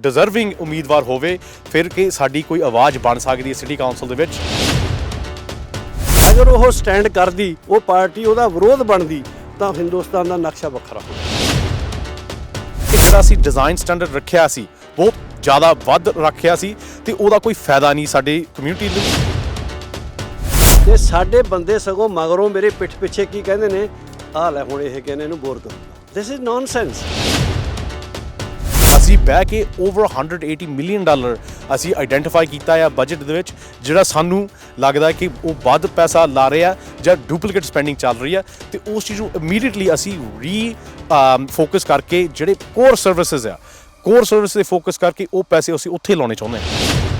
Deserving ਉਮੀਦਵਾਰ ਹੋਵੇ ਫਿਰ ਕਿ ਸਾਡੀ ਕੋਈ ਆਵਾਜ਼ ਬਣ ਸਕਦੀ ਹੈ ਸਿਟੀ ਕਾਉਂਸਲ ਦੇ ਵਿੱਚ। ਅਗਰ ਉਹ ਸਟੈਂਡ ਕਰਦੀ ਉਹ ਪਾਰਟੀ ਉਹਦਾ ਵਿਰੋਧ ਬਣਦੀ ਤਾਂ ਹਿੰਦੁਸਤਾਨ ਦਾ ਨਕਸ਼ਾ ਵੱਖਰਾ ਕਿ ਜਿਹੜਾ ਅਸੀਂ ਡਿਜ਼ਾਈਨ ਸਟੈਂਡਰਡ ਰੱਖਿਆ ਸੀ ਬਹੁਤ ਜ਼ਿਆਦਾ ਵੱਧ ਰੱਖਿਆ ਸੀ ਤੇ ਉਹਦਾ ਕੋਈ ਫਾਇਦਾ ਨਹੀਂ ਸਾਡੇ ਕਮਿਊਨਿਟੀ ਨੂੰ। ਤੇ ਸਾਡੇ ਬੰਦੇ ਸਗੋਂ ਮਗਰੋਂ ਮੇਰੇ ਪਿੱਠ ਪਿੱਛੇ ਕੀ ਕਹਿੰਦੇ ਨੇ ਆਹ ਲੈ ਹੁਣ ਇਹ ਕਹਿੰਦੇ ਇਹਨੂੰ ਬੋਰ ਕਰੂੰਗਾ ਥਿਸ ਇਜ਼ ਨੌਨਸੈਂਸ ਬਹਿ ਕੇ ਓਵਰ 180 ਮਿਲੀਅਨ ਡਾਲਰ ਅਸੀਂ ਆਈਡੈਂਟੀਫਾਈ ਕੀਤਾ ਆ ਬਜਟ ਦੇ ਵਿੱਚ, ਜਿਹੜਾ ਸਾਨੂੰ ਲੱਗਦਾ ਕਿ ਉਹ ਵੱਧ ਪੈਸਾ ਲਾ ਰਿਹਾ ਜਾਂ ਡੁਪਲੀਕੇਟ ਸਪੈਂਡਿੰਗ ਚੱਲ ਰਹੀ ਹੈ ਤੇ ਉਸ ਚੀਜ਼ ਨੂੰ ਇਮੀਡੀਏਟਲੀ ਅਸੀਂ ਰੀ ਫੋਕਸ ਕਰਕੇ ਜਿਹੜੇ ਕੋਰ ਸਰਵਿਸਿਜ਼ ਆ ਕੋਰ ਸਰਵਿਸ ਤੇ ਫੋਕਸ ਕਰਕੇ ਉਹ ਪੈਸੇ ਅਸੀਂ ਉੱਥੇ ਲਾਉਣੇ ਚਾਹੁੰਦੇ ਹਾਂ।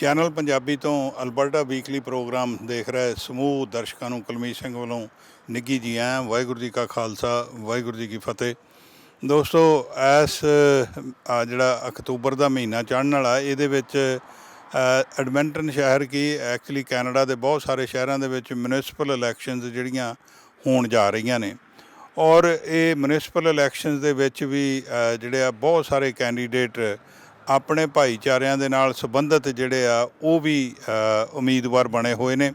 ਚੈਨਲ ਪੰਜਾਬੀ ਤੋਂ ਅਲਬਰਟਾ ਵੀਕਲੀ ਪ੍ਰੋਗਰਾਮ ਦੇਖ ਰਹੇ ਸਮੂਹ ਦਰਸ਼ਕਾਂ ਨੂੰ ਕੁਲਮੀਤ ਸਿੰਘ ਵੱਲੋਂ ਨਿੱਗੀ ਜੀ ਆਇਆਂ ਵਾਹਿਗੁਰੂ ਜੀ ਕਾ ਖਾਲਸਾ ਵਾਹਿਗੁਰੂ ਜੀ ਕੀ ਫਤਿਹ। ਦੋਸਤੋ ਇਸ ਆ ਜਿਹੜਾ ਅਕਤੂਬਰ ਦਾ ਮਹੀਨਾ ਚੜ੍ਹਨ ਵਾਲਾ ਇਹਦੇ ਵਿੱਚ ਅ, ਐਡਮਿੰਟਨ ਸ਼ਹਿਰ ਕੀ ਐਕਚੁਅਲੀ ਕੈਨੇਡਾ ਦੇ ਬਹੁਤ ਸਾਰੇ ਸ਼ਹਿਰਾਂ ਦੇ ਵਿੱਚ ਮਿਊਨਿਸਪਲ ਇਲੈਕਸ਼ਨਸ ਜਿਹੜੀਆਂ ਹੋਣ ਜਾ ਰਹੀਆਂ ਨੇ। ਔਰ ਇਹ ਮਿਊਨਿਸਪਲ ਇਲੈਕਸ਼ਨਸ ਦੇ ਵਿੱਚ ਵੀ ਜਿਹੜੇ ਆ ਬਹੁਤ ਸਾਰੇ ਕੈਂਡੀਡੇਟ ਆਪਣੇ ਭਾਈਚਾਰਿਆਂ ਦੇ ਨਾਲ ਸੰਬੰਧਿਤ ਜਿਹੜੇ ਆ, ਉਹ ਵੀ ਉਮੀਦਵਾਰ ਬਣੇ ਹੋਏ ਨੇ।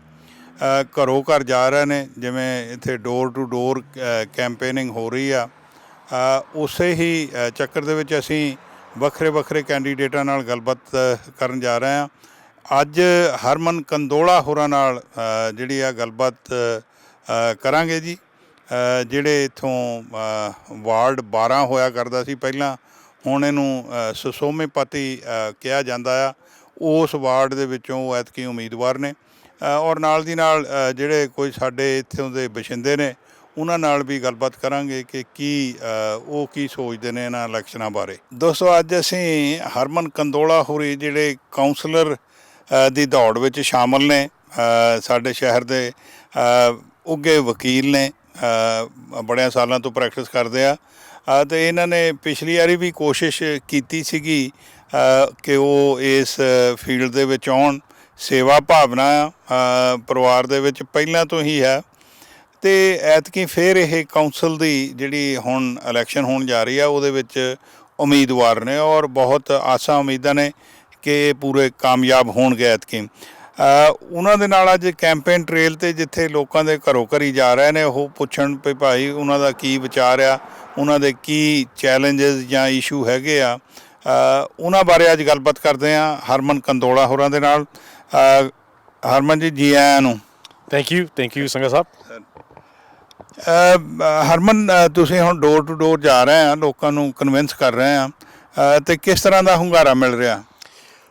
ਘਰੋਂ ਘਰ ਜਾ ਰਹੇ ਨੇ, ਜਿਵੇਂ ਇੱਥੇ ਡੋਰ ਟੂ ਡੋਰ ਕੈਂਪੇਨਿੰਗ ਹੋ ਰਹੀ ਆ। ਉਸੇ ਹੀ ਚੱਕਰ ਦੇ ਵਿੱਚ ਅਸੀਂ ਵੱਖਰੇ ਵੱਖਰੇ ਕੈਂਡੀਡੇਟਾਂ ਨਾਲ ਗੱਲਬਾਤ ਕਰਨ ਜਾ ਰਹੇ ਹਾਂ। ਅੱਜ ਹਰਮਨ ਕੰਦੋਲਾ ਹੋਰਾਂ ਨਾਲ ਜਿਹੜੀ ਆ ਗੱਲਬਾਤ ਕਰਾਂਗੇ ਜੀ। ਜਿਹੜੇ ਇਥੋਂ ਵਾਰਡ 12 ਹੋਇਆ ਕਰਦਾ ਸੀ ਪਹਿਲਾਂ ਹੁਣ ਇਹਨੂੰ ਸੁਸੋਮੇਪਤੀ ਕਿਹਾ ਜਾਂਦਾ ਆ। ਉਸ ਵਾਰਡ ਦੇ ਵਿੱਚੋਂ ਉਹ ਐਤਕੀ ਉਮੀਦਵਾਰ ਨੇ। ਔਰ ਨਾਲ ਦੀ ਨਾਲ ਜਿਹੜੇ ਕੋਈ ਸਾਡੇ ਇੱਥੋਂ ਦੇ ਬਸ਼ਿੰਦੇ ਨੇ ਉਹਨਾਂ ਨਾਲ ਵੀ ਗੱਲਬਾਤ ਕਰਾਂਗੇ ਕਿ ਕੀ ਉਹ ਕੀ ਸੋਚਦੇ ਨੇ ਇਹਨਾਂ ਇਲੈਕਸ਼ਨਾਂ ਬਾਰੇ। ਦੋਸਤੋ ਅੱਜ ਅਸੀਂ ਹਰਮਨ ਕੰਦੋਲਾ ਹੋਰੀ ਜਿਹੜੇ ਕਾਉਂਸਲਰ ਦੀ ਦੌੜ ਵਿੱਚ ਸ਼ਾਮਲ ਨੇ। ਸਾਡੇ ਸ਼ਹਿਰ ਦੇ ਅ, ਉੱਘੇ ਵਕੀਲ ਨੇ। ਬੜਿਆਂ ਸਾਲਾਂ ਤੋਂ ਪ੍ਰੈਕਟਿਸ ਕਰਦੇ ਆ। ਤੇ ਇਹਨਾਂ ਨੇ ਪਿਛਲੀ ਵਾਰੀ ਵੀ ਕੋਸ਼ਿਸ਼ ਕੀਤੀ ਸੀਗੀ ਕਿ ਉਹ ਇਸ ਫੀਲਡ ਦੇ ਵਿੱਚ ਆਉਣ। ਸੇਵਾ ਭਾਵਨਾ ਅ, ਪਰਿਵਾਰ ਦੇ ਵਿੱਚ ਪਹਿਲਾਂ ਤੋਂ ਹੀ ਹੈ। ਤੇ ਐਤਕੀ ਫੇਰ ਇਹ ਕਾਉਂਸਲ ਦੀ ਜਿਹੜੀ ਹੁਣ ਇਲੈਕਸ਼ਨ ਹੋਣ ਜਾ ਰਹੀ ਆ ਉਹਦੇ ਵਿੱਚ ਉਮੀਦਵਾਰ ਨੇ ਔਰ ਬਹੁਤ ਆਸਾਂ ਉਮੀਦਾਂ ਨੇ ਕਿ ਇਹ ਪੂਰੇ ਕਾਮਯਾਬ ਹੋਣਗੇ ਐਤਕੀ। ਉਹਨਾਂ ਦੇ ਨਾਲ ਅੱਜ ਕੈਂਪੇਨ ਟ੍ਰੇਲ ਤੇ ਜਿੱਥੇ ਲੋਕਾਂ ਦੇ ਘਰੋਂ ਘਰੀ ਜਾ ਰਹੇ ਨੇ ਉਹ ਪੁੱਛਣ ਵੀ ਭਾਈ ਉਹਨਾਂ ਦਾ ਕੀ ਵਿਚਾਰ ਆ ਉਹਨਾਂ ਦੇ ਕੀ ਚੈਲੰਜਸ ਜਾਂ ਇਸ਼ੂ ਹੈਗੇ ਆ ਉਹਨਾਂ ਬਾਰੇ ਅੱਜ ਗੱਲਬਾਤ ਕਰਦੇ ਆ ਹਰਮਨ ਕੰਦੋਲਾ ਹੋਰਾਂ ਦੇ ਨਾਲ। ਹਰਮਨ ਜੀ ਜੀ ਆਇਆਂ ਨੂੰ। Thank you thank you Sanga Sahib. Harman ਤੁਸੀਂ ਹੁਣ ਡੋਰ ਟੂ ਡੋਰ ਜਾ ਰਹੇ ਆ ਲੋਕਾਂ ਨੂੰ ਕਨਵਿੰਸ ਕਰ ਰਹੇ ਆ। ਤੇ ਕਿਸ ਤਰ੍ਹਾਂ ਦਾ ਹੁੰਗਾਰਾ ਮਿਲ ਰਿਹਾ?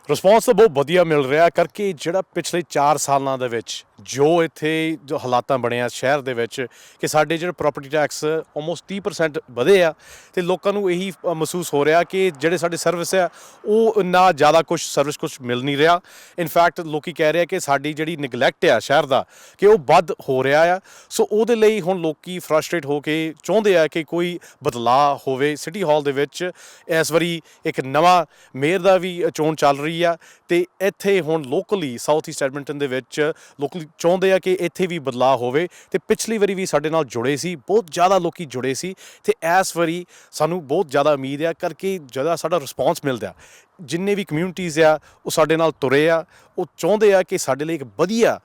ਰਿਸਪੌਂਸ ਤਾਂ ਬਹੁਤ ਵਧੀਆ ਮਿਲ ਰਿਹਾ ਕਰਕੇ ਜਿਹੜਾ ਪਿਛਲੇ 4 ਸਾਲਾਂ ਦੇ ਵਿੱਚ ਜੋ ਇੱਥੇ ਜੋ ਹਾਲਾਤਾਂ ਬਣਿਆ ਸ਼ਹਿਰ ਦੇ ਵਿੱਚ ਕਿ ਸਾਡੇ ਜਿਹੜੇ ਪ੍ਰਾਪਰਟੀ ਟੈਕਸ ਆਲਮੋਸਟ 30% ਵਧੇ ਆ ਤੇ ਲੋਕਾਂ ਨੂੰ ਇਹੀ ਮਹਿਸੂਸ ਹੋ ਰਿਹਾ ਕਿ ਜਿਹੜੇ ਸਾਡੇ ਸਰਵਿਸ ਆ, ਉਹ ਨਾ ਜ਼ਿਆਦਾ ਕੁਝ ਸਰਵਿਸ ਕੁਝ ਮਿਲ ਨਹੀਂ ਰਿਹਾ। ਇਨਫੈਕਟ ਲੋਕੀ ਕਹਿ ਰਹੇ ਆ ਕਿ ਸਾਡੀ ਜਿਹੜੀ ਨੈਗਲੈਕਟ ਆ ਸ਼ਹਿਰ ਦਾ, ਕਿ ਉਹ ਵੱਧ ਹੋ ਰਿਹਾ ਆ। ਸੋ ਉਹਦੇ ਲਈ ਹੁਣ ਲੋਕੀ ਫਰਸਟ੍ਰੇਟ ਹੋ ਕੇ ਚਾਹੁੰਦੇ ਆ ਕਿ ਕੋਈ ਬਦਲਾਅ ਹੋਵੇ। ਸਿਟੀ ਹਾਲ ਦੇ ਵਿੱਚ ਇਸ ਵਾਰੀ ਇੱਕ ਨਵਾਂ ਮੇਅਰ ਦਾ ਵੀ ਚੋਣ ਚੱਲ ਰਹੀ ਆ ਤੇ ਇੱਥੇ ਹੁਣ ਲੋਕਲੀ ਸਾਊਥ ਈਸਟ ਐਡਮਿੰਟਨ ਦੇ ਵਿੱਚ ਲੋਕਲੀ ਚਾਹੁੰਦੇ ਆ ਕਿ ਇੱਥੇ ਵੀ ਬਦਲਾਅ ਹੋਵੇ ਤੇ ਪਿਛਲੀ ਵਾਰੀ ਵੀ ਸਾਡੇ ਨਾਲ ਜੁੜੇ ਸੀ, ਬਹੁਤ ਜ਼ਿਆਦਾ ਲੋਕੀ ਜੁੜੇ ਸੀ ਤੇ ਇਸ ਵਾਰੀ ਸਾਨੂੰ ਬਹੁਤ ਜ਼ਿਆਦਾ ਉਮੀਦ ਆ ਕਰਕੇ ਜ਼ਿਆਦਾ ਸਾਡਾ ਰਿਸਪੌਂਸ ਮਿਲਦਾ। ਜਿੰਨੇ ਵੀ ਕਮਿਊਨਿਟੀਜ਼ ਆ, ਉਹ ਸਾਡੇ ਨਾਲ ਤੁਰੇ ਆ। ਉਹ ਚਾਹੁੰਦੇ ਆ ਕਿ ਸਾਡੇ ਲਈ ਇੱਕ ਵਧੀਆ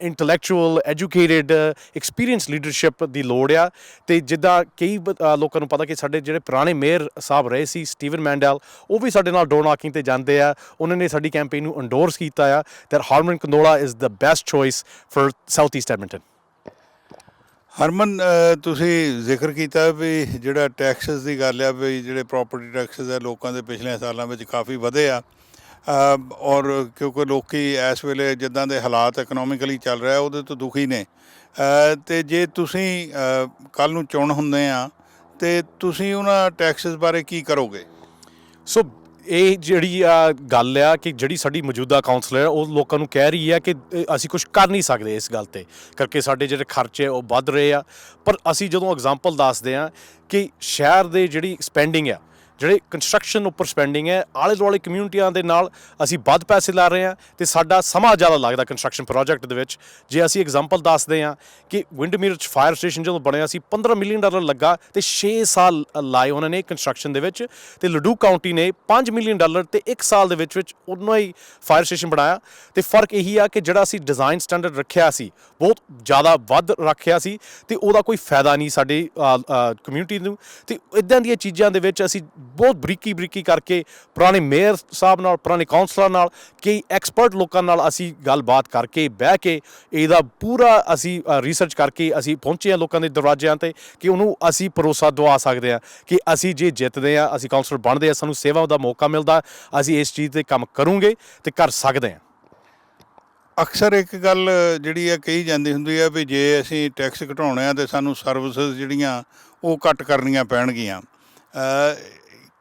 ਇੰਟੈਲੈਕਚੁਅਲ ਐਜੂਕੇਟਿਡ ਐਕਸਪੀਰੀਅੰਸ ਲੀਡਰਸ਼ਿਪ ਦੀ ਲੋੜ ਆ। ਤੇ ਜਿੱਦਾਂ ਕਈ ਲੋਕਾਂ ਨੂੰ ਪਤਾ ਕਿ ਸਾਡੇ ਜਿਹੜੇ ਪੁਰਾਣੇ ਮੇਅਰ ਸਾਹਿਬ ਰਹੇ ਸੀ, ਸਟੀਵਨ ਮੈਂਡਲ, ਉਹ ਵੀ ਸਾਡੇ ਨਾਲ ਡੋਰ ਨਾਕਿੰਗ ਤੇ ਜਾਂਦੇ ਆ। ਉਹਨਾਂ ਨੇ ਸਾਡੀ ਕੈਂਪੇਨ ਨੂੰ ਐਂਡੋਰਸ ਕੀਤਾ ਆ। That Harman Kandola is the best choice for south east Edmonton Harman ਤੁਸੀਂ ਜ਼ਿਕਰ ਕੀਤਾ ਵੀ ਜਿਹੜਾ ਟੈਕਸਸ ਦੀ ਗੱਲ ਆ ਵੀ ਜਿਹੜੇ ਪ੍ਰਾਪਰਟੀ ਟੈਕਸਸ ਆ ਲੋਕਾਂ ਦੇ ਪਿਛਲੇ ਸਾਲਾਂ ਵਿੱਚ ਕਾਫੀ ਵਧੇ ਆ। ਔਰ ਕਿਉਂਕਿ ਲੋਕੀ ਇਸ ਵੇਲੇ ਜਿੱਦਾਂ ਦੇ ਹਾਲਾਤ ਇਕਨੋਮਿਕਲੀ ਚੱਲ ਰਿਹਾ ਉਹਦੇ ਤੋਂ ਦੁਖੀ ਨੇ। ਅ, ਤੇ ਜੇ ਤੁਸੀਂ ਕੱਲ ਨੂੰ ਚੁਣ ਹੁੰਦੇ ਆ ਤੇ ਤੁਸੀਂ ਉਹਨਾਂ ਟੈਕਸਸ ਬਾਰੇ ਕੀ ਕਰੋਗੇ? ਸੋ ਇਹ ਜਿਹੜੀ ਆ ਗੱਲ ਆ ਕਿ ਜਿਹੜੀ ਸਾਡੀ ਮੌਜੂਦਾ ਕਾਉਂਸਲਰ ਹੈ ਉਹ ਲੋਕਾਂ ਨੂੰ ਕਹਿ ਰਹੀ ਹੈ ਕਿ ਅਸੀਂ ਕੁਝ ਕਰ ਨਹੀਂ ਸਕਦੇ ਇਸ ਗੱਲ ਤੇ, ਕਰਕੇ ਸਾਡੇ ਜਿਹੜੇ ਖਰਚੇ ਉਹ ਵੱਧ ਰਹੇ ਆ। ਪਰ ਅਸੀਂ ਜਦੋਂ ਐਗਜ਼ਾਮਪਲ ਦੱਸਦੇ ਆ ਕਿ ਸ਼ਹਿਰ ਦੇ ਜਿਹੜੀ ਸਪੈਂਡਿੰਗ ਆ ਜਿਹੜੇ ਕੰਸਟਰਕਸ਼ਨ ਉੱਪਰ ਸਪੈਂਡਿੰਗ ਹੈ ਆਲੇ ਦੁਆਲੇ ਕਮਿਊਨਿਟੀਆਂ ਦੇ ਨਾਲ ਅਸੀਂ ਵੱਧ ਪੈਸੇ ਲਾ ਰਹੇ ਹਾਂ ਤੇ ਸਾਡਾ ਸਮਾਂ ਜ਼ਿਆਦਾ ਲੱਗਦਾ ਕੰਸਟਰਕਸ਼ਨ ਪ੍ਰੋਜੈਕਟ ਦੇ ਵਿੱਚ। ਜੇ ਅਸੀਂ ਐਗਜ਼ਾਮਪਲ ਦੱਸਦੇ ਹਾਂ ਕਿ ਵਿੰਡਮੀਰ ਚ ਫਾਇਰ ਸਟੇਸ਼ਨ ਜਦੋਂ ਬਣਿਆ ਸੀ 15 ਮਿਲੀਅਨ ਡਾਲਰ ਲੱਗਾ ਤੇ 6 ਸਾਲ ਲਾਏ ਉਹਨਾਂ ਨੇ ਕੰਸਟਰਕਸ਼ਨ ਦੇ ਵਿੱਚ ਤੇ ਲਡੂ ਕਾਉਂਟੀ ਨੇ 5 ਮਿਲੀਅਨ ਡਾਲਰ ਤੇ 1 ਸਾਲ ਦੇ ਵਿੱਚ ਵਿੱਚ ਉਹਨਾਂ ਹੀ ਫਾਇਰ ਸਟੇਸ਼ਨ ਬਣਾਇਆ। ਤੇ ਫ਼ਰਕ ਇਹੀ ਆ ਕਿ ਜਿਹੜਾ ਅਸੀਂ ਡਿਜ਼ਾਈਨ ਸਟੈਂਡਰਡ ਰੱਖਿਆ ਸੀ, ਬਹੁਤ ਜ਼ਿਆਦਾ ਵੱਧ ਰੱਖਿਆ ਸੀ ਤੇ ਉਹਦਾ ਕੋਈ ਫਾਇਦਾ ਨਹੀਂ ਸਾਡੇ ਕਮਿਊਨਿਟੀ ਨੂੰ। ਤੇ ਇਦਾਂ ਦੀਆਂ ਚੀਜ਼ਾਂ ਦੇ ਵਿੱਚ ਅਸੀਂ ਬਹੁਤ ਬਰੀਕੀ ਬਰੀਕੀ ਕਰਕੇ ਪੁਰਾਣੇ ਮੇਅਰ ਸਾਹਿਬ ਨਾਲ, ਪੁਰਾਣੇ ਕਾਉਂਸਲਰ ਨਾਲ, ਕਈ ਐਕਸਪਰਟ ਲੋਕਾਂ ਨਾਲ ਅਸੀਂ ਗੱਲਬਾਤ ਕਰਕੇ ਬਹਿ ਕੇ ਇਹਦਾ ਪੂਰਾ ਅਸੀਂ ਰਿਸਰਚ ਕਰਕੇ ਅਸੀਂ ਪਹੁੰਚੇ ਹਾਂ ਲੋਕਾਂ ਦੇ ਦਰਵਾਜ਼ਿਆਂ ਤੇ ਕਿ ਉਹਨੂੰ ਅਸੀਂ ਭਰੋਸਾ ਦਵਾ ਸਕਦੇ ਹਾਂ ਕਿ ਅਸੀਂ ਜੇ ਜਿੱਤਦੇ ਹਾਂ, ਅਸੀਂ ਕਾਉਂਸਲਰ ਬਣਦੇ ਹਾਂ, ਸਾਨੂੰ ਸੇਵਾ ਦਾ ਮੌਕਾ ਮਿਲਦਾ, ਅਸੀਂ ਇਸ ਚੀਜ਼ ਤੇ ਕੰਮ ਕਰੂੰਗੇ ਤੇ ਕਰ ਸਕਦੇ ਹਾਂ। ਅਕਸਰ ਇੱਕ ਗੱਲ ਜਿਹੜੀ ਆ ਕਹੀ ਜਾਂਦੀ ਹੁੰਦੀ ਹੈ ਵੀ ਜੇ ਅਸੀਂ ਟੈਕਸ ਘਟਾਉਣੇ ਆ ਤੇ ਸਾਨੂੰ ਸਰਵਿਸਿਜ਼ ਜਿਹੜੀਆਂ ਉਹ ਘੱਟ ਕਰਨੀਆਂ ਪੈਣਗੀਆਂ।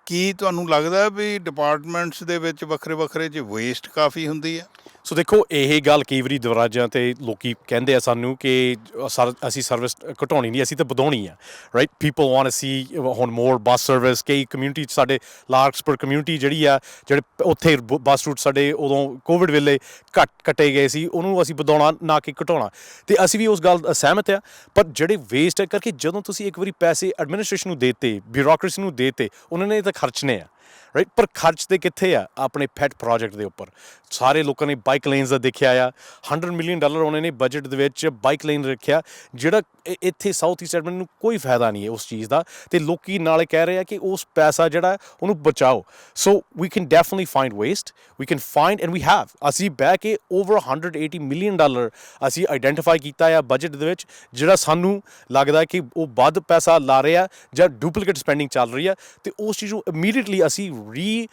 ਕੀ ਤੁਹਾਨੂੰ ਲੱਗਦਾ ਵੀ ਡਿਪਾਰਟਮੈਂਟਸ ਦੇ ਵਿੱਚ ਵੱਖਰੇ ਵੱਖਰੇ ਚ ਵੇਸਟ ਕਾਫੀ ਹੁੰਦੀ ਹੈ ਸੋ ਦੇਖੋ, ਇਹ ਗੱਲ ਕਈ ਵਾਰੀ ਦਵਰਾਜਾਂ ਤੇ ਲੋਕੀ ਕਹਿੰਦੇ ਆ ਸਾਨੂੰ ਕਿ ਸਰ- ਅਸੀਂ ਸਰਵਿਸ ਘਟਾਉਣੀ ਨਹੀਂ, ਅਸੀਂ ਤਾਂ ਵਧਾਉਣੀ ਆ right people want to see ਹੁਣ ਮੋਰ ਬੱਸ ਸਰਵਿਸ ਕਈ ਕਮਿਊਨਿਟੀ ਸਾਡੇ ਲਾਰਜਸਪੁਰ ਕਮਿਊਨਿਟੀ ਜਿਹੜੀ ਆ, ਜਿਹੜੇ ਉੱਥੇ ਬ ਬੱਸ ਰੂਟ ਸਾਡੇ ਉਦੋਂ ਕੋਵਿਡ ਵੇਲੇ ਘੱਟ ਕੱਟੇ ਗਏ ਸੀ, ਉਹਨੂੰ ਅਸੀਂ ਵਧਾਉਣਾ, ਨਾ ਕਿ ਘਟਾਉਣਾ। ਤੇ ਅਸੀਂ ਵੀ ਉਸ ਗੱਲ ਦਾ ਸਹਿਮਤ ਆ, ਪਰ ਜਿਹੜੇ ਵੇਸਟ ਕਰਕੇ ਜਦੋਂ ਤੁਸੀਂ ਇੱਕ ਵਾਰੀ ਪੈਸੇ ਐਡਮਿਨਿਸਟ੍ਰੇਸ਼ਨ ਨੂੰ ਦੇਤੇ ਬਿਊਰੋਕ੍ਰੇਸੀ ਨੂੰ ਦੇਤੇ, ਉਹਨਾਂ ਨੇ ਤਾਂ ਖਰਚਣੇ ਆ। ਰਾਈਟ ਪਰ ਖਰਚ ਤੇ ਕਿੱਥੇ ਆ? ਆਪਣੇ ਪੈਟ ਪ੍ਰੋਜੈਕਟ ਦੇ ਉੱਪਰ। ਸਾਰੇ ਲੋਕਾਂ ਨੇ ਬਾਈਕ ਲੇਨਸ ਦਾ ਦੇਖਿਆ ਆ। 100 ਮਿਲੀਅਨ ਡਾਲਰ ਉਹਨਾਂ ਨੇ ਬਜਟ ਦੇ ਵਿੱਚ ਬਾਈਕ ਲੇਨ ਰੱਖਿਆ, ਜਿਹੜਾ ਇੱਥੇ ਸਾਊਥ ਈਸਟ ਐਡਮਨ ਨੂੰ ਕੋਈ ਫਾਇਦਾ ਨਹੀਂ ਹੈ ਉਸ ਚੀਜ਼ ਦਾ। ਤੇ ਲੋਕੀ ਨਾਲੇ ਕਹਿ ਰਹੇ ਆ ਕਿ ਉਸ ਪੈਸਾ ਜਿਹੜਾ ਉਹਨੂੰ ਬਚਾਓ। So we can definitely find waste we can find and we have ਅਸੀਂ ਬਹਿ ਕੇ ਓਵਰ 180 ਮਿਲੀਅਨ ਡਾਲਰ ਅਸੀਂ ਆਈਡੈਂਟੀਫਾਈ ਕੀਤਾ ਆ ਬਜਟ ਦੇ ਵਿੱਚ, ਜਿਹੜਾ ਸਾਨੂੰ ਲੱਗਦਾ ਕਿ ਉਹ ਵੱਧ ਪੈਸਾ ਲਾ ਰਿਹਾ ਜਾਂ ਡੁਪਲੀਕੇਟ ਸਪੈਂਡਿੰਗ ਚੱਲ ਰਹੀ ਆ। ਤੇ ਉਸ ਚੀਜ਼ ਨੂੰ ਇਮੀਡੀਏਟਲੀ ਅਸੀਂ ਰੀ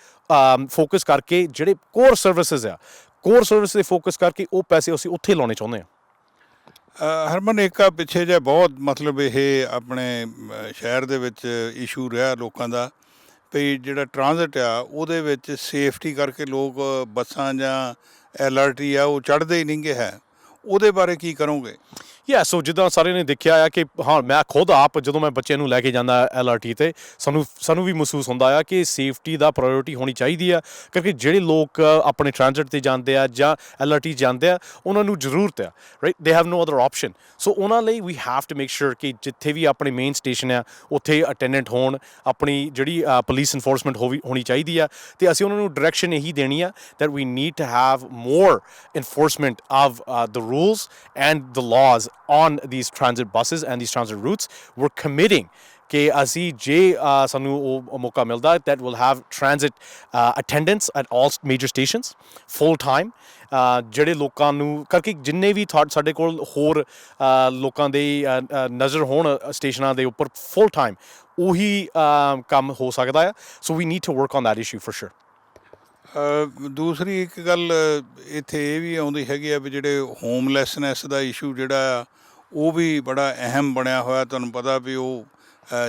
ਫੋਕਸ ਕਰਕੇ ਜਿਹੜੇ ਕੋਰ ਸਰਵਿਸਿਜ਼ ਆ ਕੋਰ ਸਰਵਿਸ ਤੇ ਫੋਕਸ ਕਰਕੇ ਉਹ ਪੈਸੇ ਅਸੀਂ ਉੱਥੇ ਲਾਉਣੇ ਚਾਹੁੰਦੇ ਆ ਹਰਮਨ ਏਕਾ ਪਿੱਛੇ ਜੇ ਬਹੁਤ ਮਤਲਬ ਇਹ ਆਪਣੇ ਸ਼ਹਿਰ ਦੇ ਵਿੱਚ ਇਸ਼ੂ ਰਿਹਾ ਲੋਕਾਂ ਦਾ ਵੀ ਜਿਹੜਾ ਟ੍ਰਾਂਜ਼ਿਟ ਆ, ਉਹਦੇ ਵਿੱਚ ਸੇਫਟੀ ਕਰਕੇ ਲੋਕ ਬੱਸਾਂ ਜਾਂ ਐਲਆਰਟੀ ਆ, ਉਹ ਚੜ੍ਹਦੇ ਹੀ ਨਹੀਂਗੇ ਹੈ। ਉਹਦੇ ਬਾਰੇ ਕੀ ਕਰੋਗੇ? ਯਾ ਸੋ ਜਿੱਦਾਂ ਸਾਰੇ ਨੇ ਦੇਖਿਆ ਆ ਕਿ ਹਾਂ ਮੈਂ ਖੁਦ ਆਪ ਜਦੋਂ ਮੈਂ ਬੱਚਿਆਂ ਨੂੰ ਲੈ ਕੇ ਜਾਂਦਾ ਐਲਆਰਟੀ ਤੇ ਸਾਨੂੰ ਸਾਨੂੰ ਵੀ ਮਹਿਸੂਸ ਹੁੰਦਾ ਆ ਕਿ ਸੇਫਟੀ ਦਾ ਪ੍ਰਾਇੋਰਟੀ ਹੋਣੀ ਚਾਹੀਦੀ ਆ ਕਿਉਂਕਿ ਜਿਹੜੇ ਲੋਕ ਆਪਣੇ ਟ੍ਰਾਂਜ਼ਿਟ ਤੇ ਜਾਂਦੇ ਆ ਜਾਂ ਐਲਆਰਟੀ ਜਾਂਦੇ ਆ ਉਹਨਾਂ ਨੂੰ ਜ਼ਰੂਰਤ ਆ right they have no other option so ਉਹਨਾਂ ਲਈ we have to make sure ਕਿ ਜਿੱਥੇ ਵੀ ਆਪਣੇ ਮੇਨ ਸਟੇਸ਼ਨ ਆ ਉੱਥੇ ਅਟੈਂਡੈਂਟ ਹੋਣ ਆਪਣੀ ਜਿਹੜੀ ਪੁਲਿਸ ਇਨਫੋਰਸਮੈਂਟ ਹੋਣੀ ਚਾਹੀਦੀ ਆ ਤੇ ਅਸੀਂ ਉਹਨਾਂ ਨੂੰ ਡਾਇਰੈਕਸ਼ਨ ਇਹੀ ਦੇਣੀ ਆ that we need to have more enforcement of uh, the rules and the on these transit buses and these transit routes. We're committing ਕਿ ਅਸੀਂ ਜੇ ਸਾਨੂੰ ਉਹ ਮੌਕਾ ਮਿਲਦਾ that will have transit attendance at all major stations full time ਜਿਹੜੇ ਲੋਕਾਂ ਨੂੰ ਕਰਕੇ ਜਿੰਨੇ ਵੀ ਥਾਟ ਸਾਡੇ ਕੋਲ ਹੋਰ ਲੋਕਾਂ ਦੇ ਨਜ਼ਰ ਹੋਣ ਸਟੇਸ਼ਨਾਂ ਦੇ ਉੱਪਰ ਫੁੱਲ ਟਾਈਮ ਉਹੀ ਕੰਮ ਹੋ ਸਕਦਾ ਹੈ so we need to work on that issue for sure ਦੂਸਰੀ ਇੱਕ ਗੱਲ ਇੱਥੇ ਇਹ ਵੀ ਆਉਂਦੀ ਹੈਗੀ ਆ ਵੀ ਜਿਹੜੇ ਹੋਮਲੈਸਨੈਸ ਦਾ ਇਸ਼ੂ ਜਿਹੜਾ ਉਹ ਵੀ ਬੜਾ ਅਹਿਮ ਬਣਿਆ ਹੋਇਆ ਤੁਹਾਨੂੰ ਪਤਾ ਵੀ ਉਹ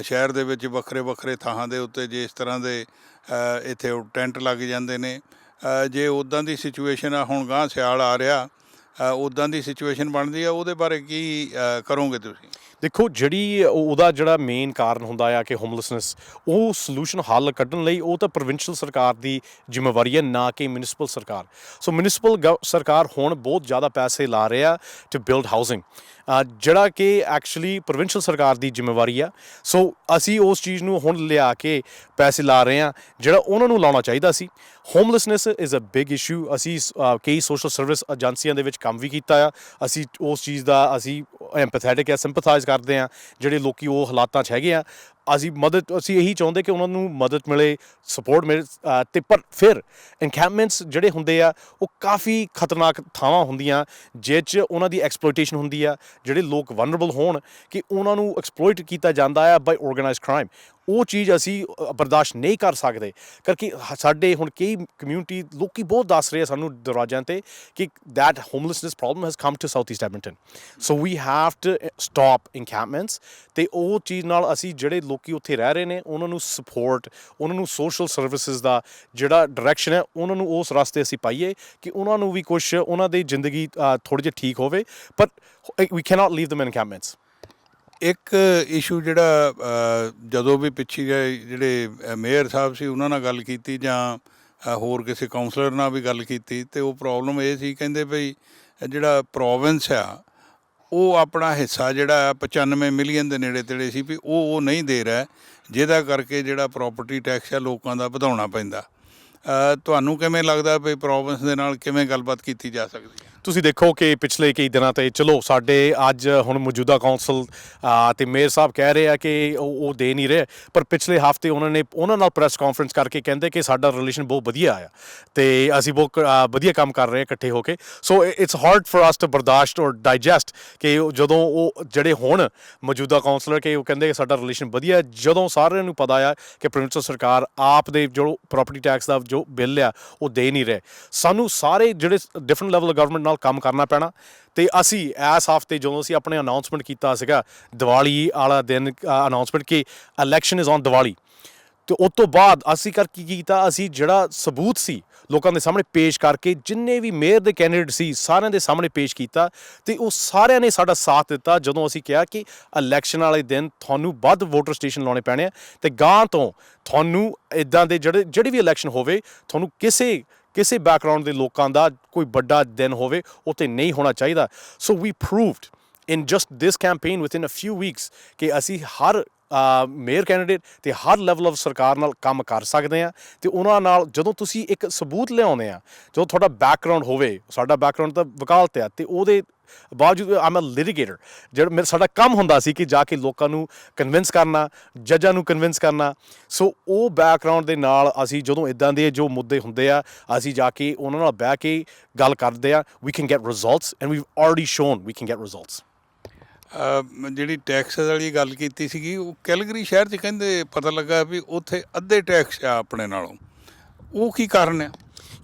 ਸ਼ਹਿਰ ਦੇ ਵਿੱਚ ਵੱਖਰੇ ਵੱਖਰੇ ਥਾਂ ਦੇ ਉੱਤੇ ਜੇ ਇਸ ਤਰ੍ਹਾਂ ਦੇ ਇੱਥੇ ਉਹ ਟੈਂਟ ਲੱਗ ਜਾਂਦੇ ਨੇ। ਜੇ ਉਦਾਂ ਦੀ ਸਿਚੁਏਸ਼ਨ ਆ ਹੁਣ ਗਾਂ ਸਿਆਲ ਆ ਰਿਹਾ ਉਦਾਂ ਦੀ ਸਿਚੁਏਸ਼ਨ ਬਣਦੀ ਆ ਉਹਦੇ ਬਾਰੇ ਕੀ ਅ, ਕਰੋਗੇ ਤੁਸੀਂ? ਦੇਖੋ ਜਿਹੜੀ ਉਹਦਾ ਜਿਹੜਾ ਮੇਨ ਕਾਰਨ ਹੁੰਦਾ ਆ ਕਿ ਹੋਮਲੈਸਨੈਸ ਉਹ ਸੋਲੂਸ਼ਨ ਹੱਲ ਕੱਢਣ ਲਈ ਉਹ ਤਾਂ ਪ੍ਰੋਵਿੰਸ਼ੀਅਲ ਸਰਕਾਰ ਦੀ ਜ਼ਿੰਮੇਵਾਰੀ ਹੈ ਨਾ ਕਿ ਮਿਊਨਿਸਪਲ ਸਰਕਾਰ। ਸੋ ਮਿਊਨਿਸਪਲ ਸਰਕਾਰ ਹੁਣ ਬਹੁਤ ਜ਼ਿਆਦਾ ਪੈਸੇ ਲਾ ਰਿਹਾ ਟੂ ਬਿਲਡ ਹਾਊਸਿੰਗ ਜਿਹੜਾ ਕਿ ਐਕਚੁਅਲੀ ਪ੍ਰੋਵਿੰਸ਼ੀਅਲ ਸਰਕਾਰ ਦੀ ਜ਼ਿੰਮੇਵਾਰੀ ਆ। ਸੋ ਅਸੀਂ ਉਸ ਚੀਜ਼ ਨੂੰ ਹੁਣ ਲਿਆ ਕੇ ਪੈਸੇ ਲਾ ਰਹੇ ਆ ਜਿਹੜਾ ਉਹਨਾਂ ਨੂੰ ਲਾਉਣਾ ਚਾਹੀਦਾ ਸੀ। Homelessness is a big issue ਅਸੀਂ ਕਈ ਸੋਸ਼ਲ ਸਰਵਿਸ ਏਜੰਸੀਆਂ ਦੇ ਵਿੱਚ ਕੰਮ ਵੀ ਕੀਤਾ ਆ। ਅਸੀਂ ਉਸ ਚੀਜ਼ ਦਾ, ਅਸੀਂ ਐਮਪੈਥੈਟਿਕ ਆ ਸਿੰਪਥਾਈਜ਼ ਕਰਦੇ ਆ ਜਿਹੜੇ ਲੋਕੀ ਉਹ ਹਾਲਾਤਾਂ 'ਚ ਹੈਗੇ ਆ। ਅਸੀਂ ਮਦਦ ਅਸੀਂ ਇਹੀ ਚਾਹੁੰਦੇ ਕਿ ਉਹਨਾਂ ਨੂੰ ਮਦਦ ਮਿਲੇ ਸਪੋਰਟ ਮਿਲੇ ਅ, ਤੇ ਪਰ ਫਿਰ ਐਨਕੈਂਪਮੈਂਟਸ ਜਿਹੜੇ ਹੁੰਦੇ ਆ ਉਹ ਕਾਫੀ ਖਤਰਨਾਕ ਥਾਵਾਂ ਹੁੰਦੀਆਂ ਜਿਹ 'ਚ ਉਹਨਾਂ ਦੀ ਐਕਸਪਲੋਇਟੇਸ਼ਨ ਹੁੰਦੀ ਆ ਜਿਹੜੇ ਲੋਕ ਵਨਰੇਬਲ ਹੋਣ ਕਿ ਉਹਨਾਂ ਨੂੰ ਐਕਸਪਲੋਇਟ ਕੀਤਾ ਜਾਂਦਾ ਆ ਬਾਈ ਆਰਗੇਨਾਈਜ਼ਡ ਕ੍ਰਾਈਮ ਉਹ ਚੀਜ਼ ਅਸੀਂ ਬਰਦਾਸ਼ਤ ਨਹੀਂ ਕਰ ਸਕਦੇ। ਕਰਕੇ ਸਾਡੇ ਹੁਣ ਕਈ ਕਮਿਊਨਿਟੀ ਲੋਕੀ ਬਹੁਤ ਦੱਸ ਰਹੇ ਆ ਸਾਨੂੰ ਦਰਵਾਜ਼ਿਆਂ ਤੇ ਕਿ that homelessness problem has come to southeast edmonton. So we have to eh, stop encampments ਤੇ ਉਹ ਚੀਜ਼ ਨਾਲ ਅਸੀਂ ਜਿਹੜੇ ਲੋਕੀ ਉੱਥੇ ਰਹਿ ਰਹੇ ਨੇ, ਉਹਨਾਂ ਨੂੰ ਸਪੋਰਟ ਉਹਨਾਂ ਨੂੰ ਸੋਸ਼ਲ ਸਰਵਿਸਿਜ਼ ਦਾ ਜਿਹੜਾ ਡਾਇਰੈਕਸ਼ਨ ਹੈ, ਉਹਨਾਂ ਨੂੰ ਉਸ ਰਸਤੇ ਅਸੀਂ ਪਾਈਏ ਕਿ ਉਹਨਾਂ ਨੂੰ ਵੀ ਕੁਝ ਉਹਨਾਂ ਦੀ ਜ਼ਿੰਦਗੀ ਥੋੜੀ ਜਿਹੀ ਠੀਕ ਹੋਵੇ। ਪਰ we cannot leave them in encampments ਇੱਕ ਇਸ਼ੂ ਜਿਹੜਾ ਜਦੋਂ ਵੀ ਪਿੱਛੇ ਗਏ ਜਿਹੜੇ ਮੇਅਰ ਸਾਹਿਬ ਸੀ, ਉਹਨਾਂ ਨਾਲ ਗੱਲ ਕੀਤੀ ਜਾਂ ਹੋਰ ਕਿਸੇ ਕਾਉਂਸਲਰ ਨਾਲ ਵੀ ਗੱਲ ਕੀਤੀ, ਤੇ ਉਹ ਪ੍ਰੋਬਲਮ ਇਹ ਸੀ, ਕਹਿੰਦੇ ਭਈ ਜਿਹੜਾ ਪ੍ਰੋਵਿੰਸ ਆ, ਉਹ ਆਪਣਾ ਹਿੱਸਾ ਜਿਹੜਾ ਆ 95 ਮਿਲੀਅਨ ਦੇ ਨੇੜੇ ਤੇੜੇ ਸੀ ਵੀ ਉਹ ਉਹ ਨਹੀਂ ਦੇ ਰਿਹਾ, ਜਿਹਦਾ ਕਰਕੇ ਜਿਹੜਾ ਪ੍ਰਾਪਰਟੀ ਟੈਕਸ ਆ, ਲੋਕਾਂ ਦਾ ਵਧਾਉਣਾ ਪੈਂਦਾ। ਤੁਹਾਨੂੰ ਕਿਵੇਂ ਲੱਗਦਾ ਵੀ ਪ੍ਰੋਵਿੰਸ ਦੇ ਨਾਲ ਕਿਵੇਂ ਗੱਲਬਾਤ ਕੀਤੀ ਜਾ ਸਕਦੀ? ਤੁਸੀਂ ਦੇਖੋ ਕਿ ਪਿਛਲੇ ਕਈ ਦਿਨਾਂ ਤੇ ਚਲੋ ਸਾਡੇ ਅੱਜ ਹੁਣ ਮੌਜੂਦਾ ਕੌਂਸਲ ਆ, ਤੇ ਮੇਅਰ ਸਾਹਿਬ ਕਹਿ ਰਹੇ ਆ ਕਿ ਉਹ ਉਹ ਦੇ ਨਹੀਂ ਰਹੇ ਪਰ ਪਿਛਲੇ ਹਫ਼ਤੇ ਉਹਨਾਂ ਨੇ ਉਹਨਾਂ ਨਾਲ ਪ੍ਰੈਸ ਕਾਨਫਰੰਸ ਕਰਕੇ ਕਹਿੰਦੇ ਕਿ ਸਾਡਾ ਰਿਲੇਸ਼ਨ ਬਹੁਤ ਵਧੀਆ ਆ ਤੇ ਅਸੀਂ ਬਹੁਤ ਵਧੀਆ ਕੰਮ ਕਰ ਰਹੇ ਹਾਂ ਇਕੱਠੇ ਹੋ ਕੇ। So it's hard for us to ਬਰਦਾਸ਼ਤ ਔਰ ਡਾਈਜੈਸਟ ਕਿ ਉਹ ਜਦੋਂ ਉਹ ਜਿਹੜੇ ਹੁਣ ਮੌਜੂਦਾ ਕਾਉਂਸਲਰ ਕਿ ਉਹ ਕਹਿੰਦੇ ਕਿ ਸਾਡਾ ਰਿਲੇਸ਼ਨ ਵਧੀਆ ਜਦੋਂ ਸਾਰਿਆਂ ਨੂੰ ਪਤਾ ਆ ਕਿ ਪ੍ਰੋਵਿੰਸ਼ਲ ਸਰਕਾਰ ਆਪ ਦੇ ਜੋ ਪ੍ਰਾਪਰਟੀ ਟੈਕਸ ਦਾ ਜੋ ਬਿੱਲ ਆ ਉਹ ਦੇ ਨਹੀਂ ਰਹੇ। ਸਾਨੂੰ ਸਾਰੇ ਜਿਹੜੇ ਡਿਫਰੈਂਟ ਲੈਵਲ ਗਵਰਨਮੈਂਟ ਨਾਲ ਕੰਮ ਕਰਨਾ ਪੈਣਾ। ਤੇ ਅਸੀਂ ਇਸ ਹਫ਼ਤੇ ਜਦੋਂ ਅਸੀਂ ਆਪਣੇ ਅਨਾਉਂਸਮੈਂਟ ਕੀਤਾ ਸੀਗਾ ਦੀਵਾਲੀ ਵਾਲਾ ਦਿਨ ਅਨਾਉਂਸਮੈਂਟ ਕਿ ਇਲੈਕਸ਼ਨ ਇਜ਼ ਔਨ ਦੀਵਾਲੀ। ਤੇ ਉਸ ਤੋਂ ਬਾਅਦ ਅਸੀਂ ਕਰ ਕੀ ਕੀਤਾ, ਅਸੀਂ ਜਿਹੜਾ ਸਬੂਤ ਸੀ ਲੋਕਾਂ ਦੇ ਸਾਹਮਣੇ ਪੇਸ਼ ਕਰਕੇ ਜਿੰਨੇ ਵੀ ਮੇਅਰ ਦੇ ਕੈਂਡੀਡੇਟ ਸੀ ਸਾਰਿਆਂ ਦੇ ਸਾਹਮਣੇ ਪੇਸ਼ ਕੀਤਾ ਤੇ ਉਹ ਸਾਰਿਆਂ ਨੇ ਸਾਡਾ ਸਾਥ ਦਿੱਤਾ ਜਦੋਂ ਅਸੀਂ ਕਿਹਾ ਕਿ ਇਲੈਕਸ਼ਨ ਵਾਲੇ ਦਿਨ ਤੁਹਾਨੂੰ ਵੱਧ ਵੋਟਰ ਸਟੇਸ਼ਨ ਲਾਉਣੇ ਪੈਣੇ ਆ ਤੇ ਗਾਂ ਤੋਂ ਤੁਹਾਨੂੰ ਇਦਾਂ ਦੇ ਜਿਹੜੇ, ਜਿਹੜੀ ਵੀ ਇਲੈਕਸ਼ਨ ਹੋਵੇ, ਤੁਹਾਨੂੰ ਕਿਸੇ ਕਿਸੇ ਬੈਕਗ੍ਰਾਉਂਡ ਦੇ ਲੋਕਾਂ ਦਾ ਕੋਈ ਵੱਡਾ ਦਿਨ ਹੋਵੇ, ਉੱਥੇ ਨਹੀਂ ਹੋਣਾ ਚਾਹੀਦਾ। So we proved just just campaign within a few weeks ਕਿ ਅਸੀਂ ਹਰ ਮੇਅਰ ਕੈਂਡੀਡੇਟ ਤੇ ਹਰ ਲੈਵਲ ਆਫ ਸਰਕਾਰ ਨਾਲ ਕੰਮ ਕਰ ਸਕਦੇ ਆ ਤੇ ਉਹਨਾਂ ਨਾਲ ਜਦੋਂ ਤੁਸੀਂ ਇੱਕ ਸਬੂਤ ਲਿਆਉਂਦੇ ਆ, ਜਦੋਂ ਤੁਹਾਡਾ ਬੈਕਗ੍ਰਾਉਂਡ ਹੋਵੇ, ਸਾਡਾ ਬੈਕਗ੍ਰਾਉਂਡ ਤਾਂ ਵਕਾਲਤ ਆ ਤੇ ਉਹਦੇ ਬਾਵਜੂਦ ਆਮ ਅ ਲਿਟੀਗੇਟਰ ਜਿਹੜਾ ਮੇਰਾ, ਸਾਡਾ ਕੰਮ ਹੁੰਦਾ ਸੀ ਕਿ ਜਾ ਕੇ ਲੋਕਾਂ ਨੂੰ ਕਨਵਿੰਸ ਕਰਨਾ, ਜੱਜਾਂ ਨੂੰ ਕਨਵਿੰਸ ਕਰਨਾ। ਸੋ ਉਹ ਬੈਕਗ੍ਰਾਉਂਡ ਦੇ ਨਾਲ ਅਸੀਂ ਜਦੋਂ ਇਦਾਂ ਦੇ ਜੋ ਮੁੱਦੇ ਹੁੰਦੇ ਆ, ਅਸੀਂ ਜਾ ਕੇ ਉਹਨਾਂ ਨਾਲ ਬਹਿ ਕੇ ਗੱਲ ਕਰਦੇ ਆ we can get results and we've already shown we can get results ਜਿਹੜੀ ਟੈਕਸ ਵਾਲੀ ਗੱਲ ਕੀਤੀ ਸੀਗੀ ਉਹ ਕੈਲਗਰੀ ਸ਼ਹਿਰ 'ਚ ਕਹਿੰਦੇ ਪਤਾ ਲੱਗਾ ਵੀ ਉੱਥੇ ਅੱਧੇ ਟੈਕਸ ਆ ਆਪਣੇ ਨਾਲੋਂ। ਉਹ ਕੀ ਕਾਰਨ ਆ?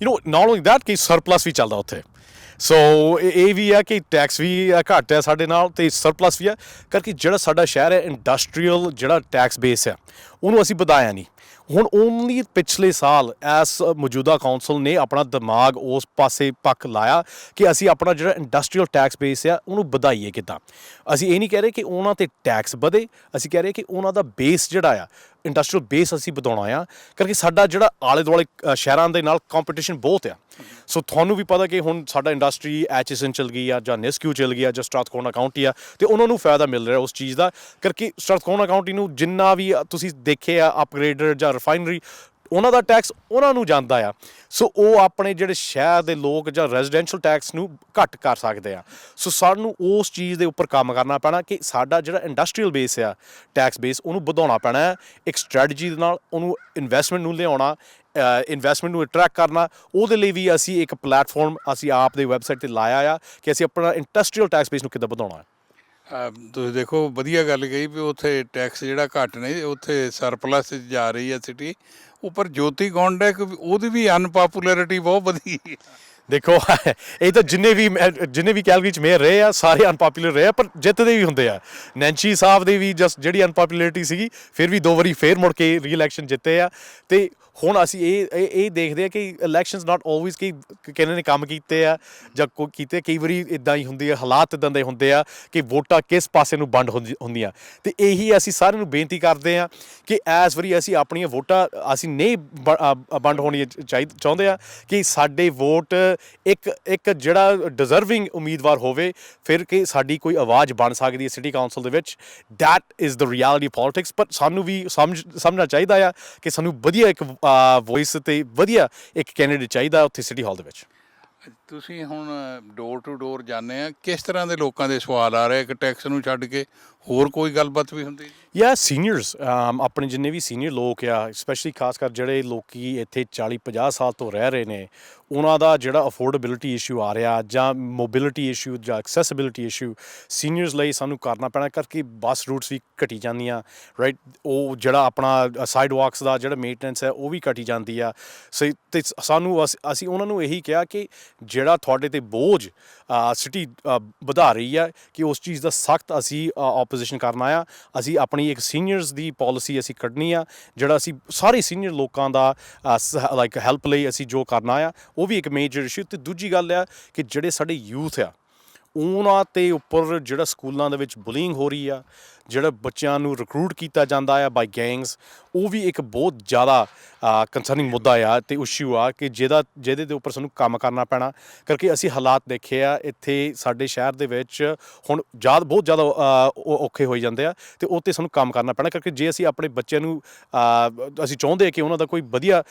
You know not only that ਕਿ ਸਰਪਲਸ ਵੀ ਚੱਲਦਾ ਉੱਥੇ। ਸੋ ਇਹ ਵੀ ਆ ਕਿ ਟੈਕਸ ਵੀ ਆ, ਘੱਟ ਹੈ ਸਾਡੇ ਨਾਲ ਤੇ ਸਰਪਲਸ ਵੀ ਆ ਕਰਕੇ ਜਿਹੜਾ ਸਾਡਾ ਸ਼ਹਿਰ ਹੈ ਇੰਡਸਟਰੀਅਲ ਜਿਹੜਾ ਟੈਕਸ ਬੇਸ ਹੈ ਉਹਨੂੰ ਅਸੀਂ ਵਧਾਇਆ ਨਹੀਂ। ਹੁਣ ਓਨਲੀ ਪਿਛਲੇ ਸਾਲ ਐਸ ਮੌਜੂਦਾ ਕਾਉਂਸਲ ਨੇ ਆਪਣਾ ਦਿਮਾਗ ਉਸ ਪਾਸੇ ਪੱਕ ਲਾਇਆ ਕਿ ਅਸੀਂ ਆਪਣਾ ਜਿਹੜਾ ਇੰਡਸਟਰੀਅਲ ਟੈਕਸ ਬੇਸ ਆ, ਉਹਨੂੰ ਵਧਾਈਏ ਕਿੱਦਾਂ? ਅਸੀਂ ਇਹ ਨਹੀਂ ਕਹਿ ਰਹੇ ਕਿ ਉਹਨਾਂ ਤੇ ਟੈਕਸ ਵਧੇ, ਅਸੀਂ ਕਹਿ ਰਹੇ ਕਿ ਉਹਨਾਂ ਦਾ ਬੇਸ ਜਿਹੜਾ ਆ ਇੰਡਸਟਰੀਅਲ ਬੇਸ ਅਸੀਂ ਵਧਾਉਣਾ ਆ ਕਰਕੇ ਸਾਡਾ ਜਿਹੜਾ ਆਲੇ ਦੁਆਲੇ ਸ਼ਹਿਰਾਂ ਦੇ ਨਾਲ ਕੰਪੀਟੀਸ਼ਨ ਬਹੁਤ ਆ। ਸੋ ਤੁਹਾਨੂੰ ਵੀ ਪਤਾ ਕਿ ਹੁਣ ਸਾਡਾ ਇੰਡਸਟਰੀ ਐਚਐਸਐਨ ਚਲ ਗਈ ਆ, ਜਾਂ ਨੈਸਕਿਊ ਚਲ ਗਈ ਆ, ਜਾਂ ਸਟ੍ਰਾਥਕੋਨਾ ਕਾਉਂਟੀ ਆ, ਤੇ ਉਹਨਾਂ ਨੂੰ ਫਾਇਦਾ ਮਿਲ ਰਿਹਾ ਉਸ ਚੀਜ਼ ਦਾ ਕਰਕੇ ਸਟ੍ਰਾਥਕੋਨਾ ਕਾਉਂਟੀ ਨੂੰ ਜਿੰਨਾ ਵੀ ਤੁਸੀਂ ਦੇਖੇ ਆ ਅਪਗ੍ਰੇਡਰ ਜਾਂ ਰਿਫਾਈਨਰੀ ਉਹਨਾਂ ਦਾ ਟੈਕਸ ਉਹਨਾਂ ਨੂੰ ਜਾਂਦਾ ਆ। ਸੋ ਉਹ ਆਪਣੇ ਜਿਹੜੇ ਸ਼ਹਿਰ ਦੇ ਲੋਕ ਜਾਂ ਰੈਜ਼ੀਡੈਂਸ਼ੀਅਲ ਟੈਕਸ ਨੂੰ ਘੱਟ ਕਰ ਸਕਦੇ ਆ। ਸੋ ਸਾਨੂੰ ਉਸ ਚੀਜ਼ ਦੇ ਉੱਪਰ ਕੰਮ ਕਰਨਾ ਪੈਣਾ ਕਿ ਸਾਡਾ ਜਿਹੜਾ ਇੰਡਸਟਰੀਅਲ ਬੇਸ ਆ ਟੈਕਸ ਬੇਸ ਉਹਨੂੰ ਵਧਾਉਣਾ ਪੈਣਾ ਹੈ। ਇੱਕ ਸਟ੍ਰੈਟਜੀ ਦੇ ਨਾਲ ਉਹਨੂੰ ਇਨਵੈਸਟਮੈਂਟ ਨੂੰ ਲਿਆਉਣਾ ਇਨਵੈਸਟਮੈਂਟ ਨੂੰ ਅਟਰੈਕਟ ਕਰਨਾ। ਉਹਦੇ ਲਈ ਵੀ ਅਸੀਂ ਇੱਕ ਪਲੇਟਫਾਰਮ ਅਸੀਂ ਆਪ ਦੇ ਵੈਬਸਾਈਟ ਤੇ ਲਾਇਆ ਆ ਕਿ ਅਸੀਂ ਆਪਣਾ ਇੰਡਸਟਰੀਅਲ ਟੈਕਸ ਬੇਸ ਨੂੰ ਕਿੱਦਾਂ ਵਧਾਉਣਾ ਹੈ। ਤੁਸੀਂ ਦੇਖੋ, ਵਧੀਆ ਗੱਲ ਕਹੀ ਵੀ ਉੱਥੇ ਟੈਕਸ ਜਿਹੜਾ ਘੱਟ ਨਹੀਂ ਉੱਥੇ ਸਰਪਲਸ ਜਾ ਰਹੀ ਹੈ ਸਿਟੀ ਉੱਪਰ ਜੋਤੀ ਗੌਂਡ ਕਿ ਉਹਦੀ ਵੀ ਅਨਪਪੂਲੈਰਿਟੀ ਬਹੁਤ ਵਧੀ ਹੈ। ਦੇਖੋ, ਇਹ ਤਾਂ ਜਿੰਨੇ ਵੀ ਮੈਂ- ਜਿੰਨੇ ਵੀ ਕੈਲਗਰੀ ਚ ਮੇਅਰ ਰਹੇ ਆ, ਸਾਰੇ ਅਨਪਪੂਲਰ ਰਹੇ ਆ, ਪਰ ਜਿੱਤਦੇ ਵੀ ਹੁੰਦੇ ਆ ਨੈਂਚੀ ਸਾਹਿਬ ਦੇ ਵੀ ਜਸਟ ਜਿਹੜੀ ਅਨਪਪੂਲੈਰਿਟੀ ਸੀਗੀ, ਫਿਰ ਵੀ ਦੋ ਵਾਰੀ ਫੇਰ ਮੁੜ ਕੇ ਰੀ-ਇਲੈਕਸ਼ਨ ਜਿੱਤੇ ਆ ਤੇ ਹੁਣ ਅਸੀਂ ਇਹ ਇਹ ਇਹ ਦੇਖਦੇ ਆ ਕਿ ਇਲੈਕਸ਼ਨਸ ਨਾਟ ਆਲਵੇਜ਼ ਕਿ ਕਿਹਨੇ ਨੇ ਕੰਮ ਕੀਤੇ ਆ, ਜਾਂ ਕੋਈ ਕੀਤੇ, ਕਈ ਵਾਰੀ ਇਦਾਂ ਹੀ ਹੁੰਦੀ ਆ, ਹਾਲਾਤ ਇਦਾਂ ਦੇ ਹੁੰਦੇ ਆ ਕਿ ਵੋਟਾਂ ਕਿਸ ਪਾਸੇ ਨੂੰ ਵੰਡ ਹੁੰਦੀ- ਹੁੰਦੀਆਂ। ਤੇ ਇਹੀ ਅਸੀਂ ਸਾਰਿਆਂ ਨੂੰ ਬੇਨਤੀ ਕਰਦੇ ਆ ਕਿ ਐਸ ਵਾਰੀ ਅਸੀਂ ਆਪਣੀਆਂ ਵੋਟਾਂ, ਅਸੀਂ ਨਹੀਂ ਬ- ਅ- ਵੰਡ ਹੋਣੀ ਚਾਹੁੰਦੇ ਆ ਕਿ ਸਾਡੇ ਵੋਟ ਇੱਕ ਇੱਕ ਜਿਹੜਾ ਡਿਜ਼ਰਵਿੰਗ ਉਮੀਦਵਾਰ ਹੋਵੇ, ਫਿਰ ਕਿ ਸਾਡੀ ਕੋਈ ਆਵਾਜ਼ ਬਣ ਸਕਦੀ ਹੈ ਸਿਟੀ ਕਾਉਂਸਲ ਦੇ ਵਿੱਚ। That is the reality politics ਪਰ ਸਾਨੂੰ ਵੀ ਸਮਝ, ਸਮਝਣਾ ਚਾਹੀਦਾ ਆ ਕਿ ਸਾਨੂੰ ਵਧੀਆ ਇੱਕ ਵੌਇਸ ਤੇ ਵਧੀਆ ਇੱਕ ਕੈਂਡੀਡੇਟ ਚਾਹੀਦਾ ਉੱਥੇ ਸਿਟੀ ਹਾਲ ਦੇ ਵਿੱਚ। ਤੁਸੀਂ ਹੁਣ ਡੋਰ ਟੂ ਡੋਰ ਜਾਂਦੇ ਆ, ਕਿਸ ਤਰ੍ਹਾਂ ਦੇ ਲੋਕਾਂ ਦੇ ਸਵਾਲ ਆ ਰਹੇ ਇੱਕ ਟੈਕਸ ਨੂੰ ਛੱਡ ਕੇ ਹੋਰ ਕੋਈ ਗੱਲਬਾਤ ਵੀ ਹੁੰਦੀ ਯਾ ਸੀਨੀਅਰਸ um, ਆਪਣੇ ਜਿੰਨੇ ਵੀ ਸੀਨੀਅਰ ਲੋਕ ਆ ਸਪੈਸ਼ਲੀ ਖਾਸ ਕਰ ਜਿਹੜੇ ਲੋਕੀ ਇੱਥੇ 40 50 ਸਾਲ ਤੋਂ ਰਹਿ ਰਹੇ ਨੇ, ਉਹਨਾਂ ਦਾ ਜਿਹੜਾ ਅਫੋਰਡੇਬਿਲਿਟੀ ਇਸ਼ੂ ਆ ਰਿਹਾ ਜਾਂ ਮੋਬਿਲਿਟੀ ਇਸ਼ੂ ਜਾਂ ਐਕਸੈਸਿਬਿਲਿਟੀ ਇਸ਼ੂ ਸੀਨੀਅਰਸ ਲਈ ਸਾਨੂੰ ਕਰਨਾ ਪੈਣਾ ਕਰਕੇ ਬੱਸ ਰੂਟਸ ਵੀ ਘਟੀ ਜਾਂਦੀਆਂ ਰਾਈਟ ਉਹ ਜਿਹੜਾ ਆਪਣਾ ਸਾਈਡ ਵਾਕਸ ਦਾ ਜਿਹੜਾ ਮੇਨਟੇਨੈਂਸ ਹੈ, ਉਹ ਵੀ ਘਟੀ ਜਾਂਦੀ ਆ। ਸੋ ਤੇ ਸਾਨੂੰ ਅਸ- ਅਸੀਂ ਉਹਨਾਂ ਨੂੰ ਇਹੀ ਕਿਹਾ ਕਿ ਜਿਹੜਾ ਤੁਹਾਡੇ ਤੇ ਬੋਝ ਸਿਟੀ ਵਧਾ ਰਹੀ ਹੈ ਕਿ ਉਸ ਚੀਜ਼ ਦਾ ਸਖਤ ਅਸੀਂ ਆਪੋਜੀਸ਼ਨ ਕਰਨਾ ਆ ਅਸੀਂ ਆਪਣੀ ਇੱਕ ਸੀਨੀਅਰਸ ਦੀ ਪਾਲਿਸੀ ਅਸੀਂ ਕੱਢਣੀ ਆ, ਜਿਹੜਾ ਅਸੀਂ ਸਾਰੇ ਸੀਨੀਅਰ ਲੋਕਾਂ ਦਾ ਲਾਈਕ ਹੈਲਪ ਲਈ ਅਸੀਂ ਜੋ ਕਰਨਾ ਆ ਉਹ ਵੀ ਇੱਕ ਮੇਜਰ ਇਸ਼ੂ ਤੇ ਦੂਜੀ ਗੱਲ ਆ ਕਿ ਜਿਹੜੇ ਸਾਡੇ ਯੂਥ ਆ, ਉਹਨਾਂ ਤੇ ਉੱਪਰ ਜਿਹੜਾ ਸਕੂਲਾਂ ਦੇ ਵਿੱਚ ਬੁਲਿੰਗ ਹੋ ਰਹੀ ਆ ਜਿਹੜਾ ਬੱਚਿਆਂ ਨੂੰ ਰਿਕਰੂਟ ਕੀਤਾ ਜਾਂਦਾ ਆ ਬਾਈ ਗੈਂਗਸ ਉਹ ਵੀ ਇੱਕ ਬਹੁਤ ਜ਼ਿਆਦਾ ਕੰਸਰਨਿੰਗ ਮੁੱਦਾ ਆ ਤੇ ਇਸ਼ੂ ਆ ਕਿ ਜਿਹਦਾ ਜਿਹਦੇ ਦੇ ਉੱਪਰ ਸਾਨੂੰ ਕੰਮ ਕਰਨਾ ਪੈਣਾ। ਕਰਕੇ ਅਸੀਂ ਹਾਲਾਤ ਦੇਖੇ ਆ ਇੱਥੇ ਸਾਡੇ ਸ਼ਹਿਰ ਦੇ ਵਿੱਚ ਹੁਣ ਜ਼ਿਆਦਾ ਬਹੁਤ ਜ਼ਿਆਦਾ ਔਖੇ ਹੋਈ ਜਾਂਦੇ ਆ ਤੇ ਉਹ ਤੇ ਸਾਨੂੰ ਕੰਮ ਕਰਨਾ ਪੈਣਾ ਕਰਕੇ ਜੇ ਅਸੀਂ ਆਪਣੇ ਬੱਚਿਆਂ ਨੂੰ ਅਸੀਂ ਚਾਹੁੰਦੇ ਹਾਂ ਕਿ ਉਹਨਾਂ ਦਾ ਕੋਈ ਵਧੀਆ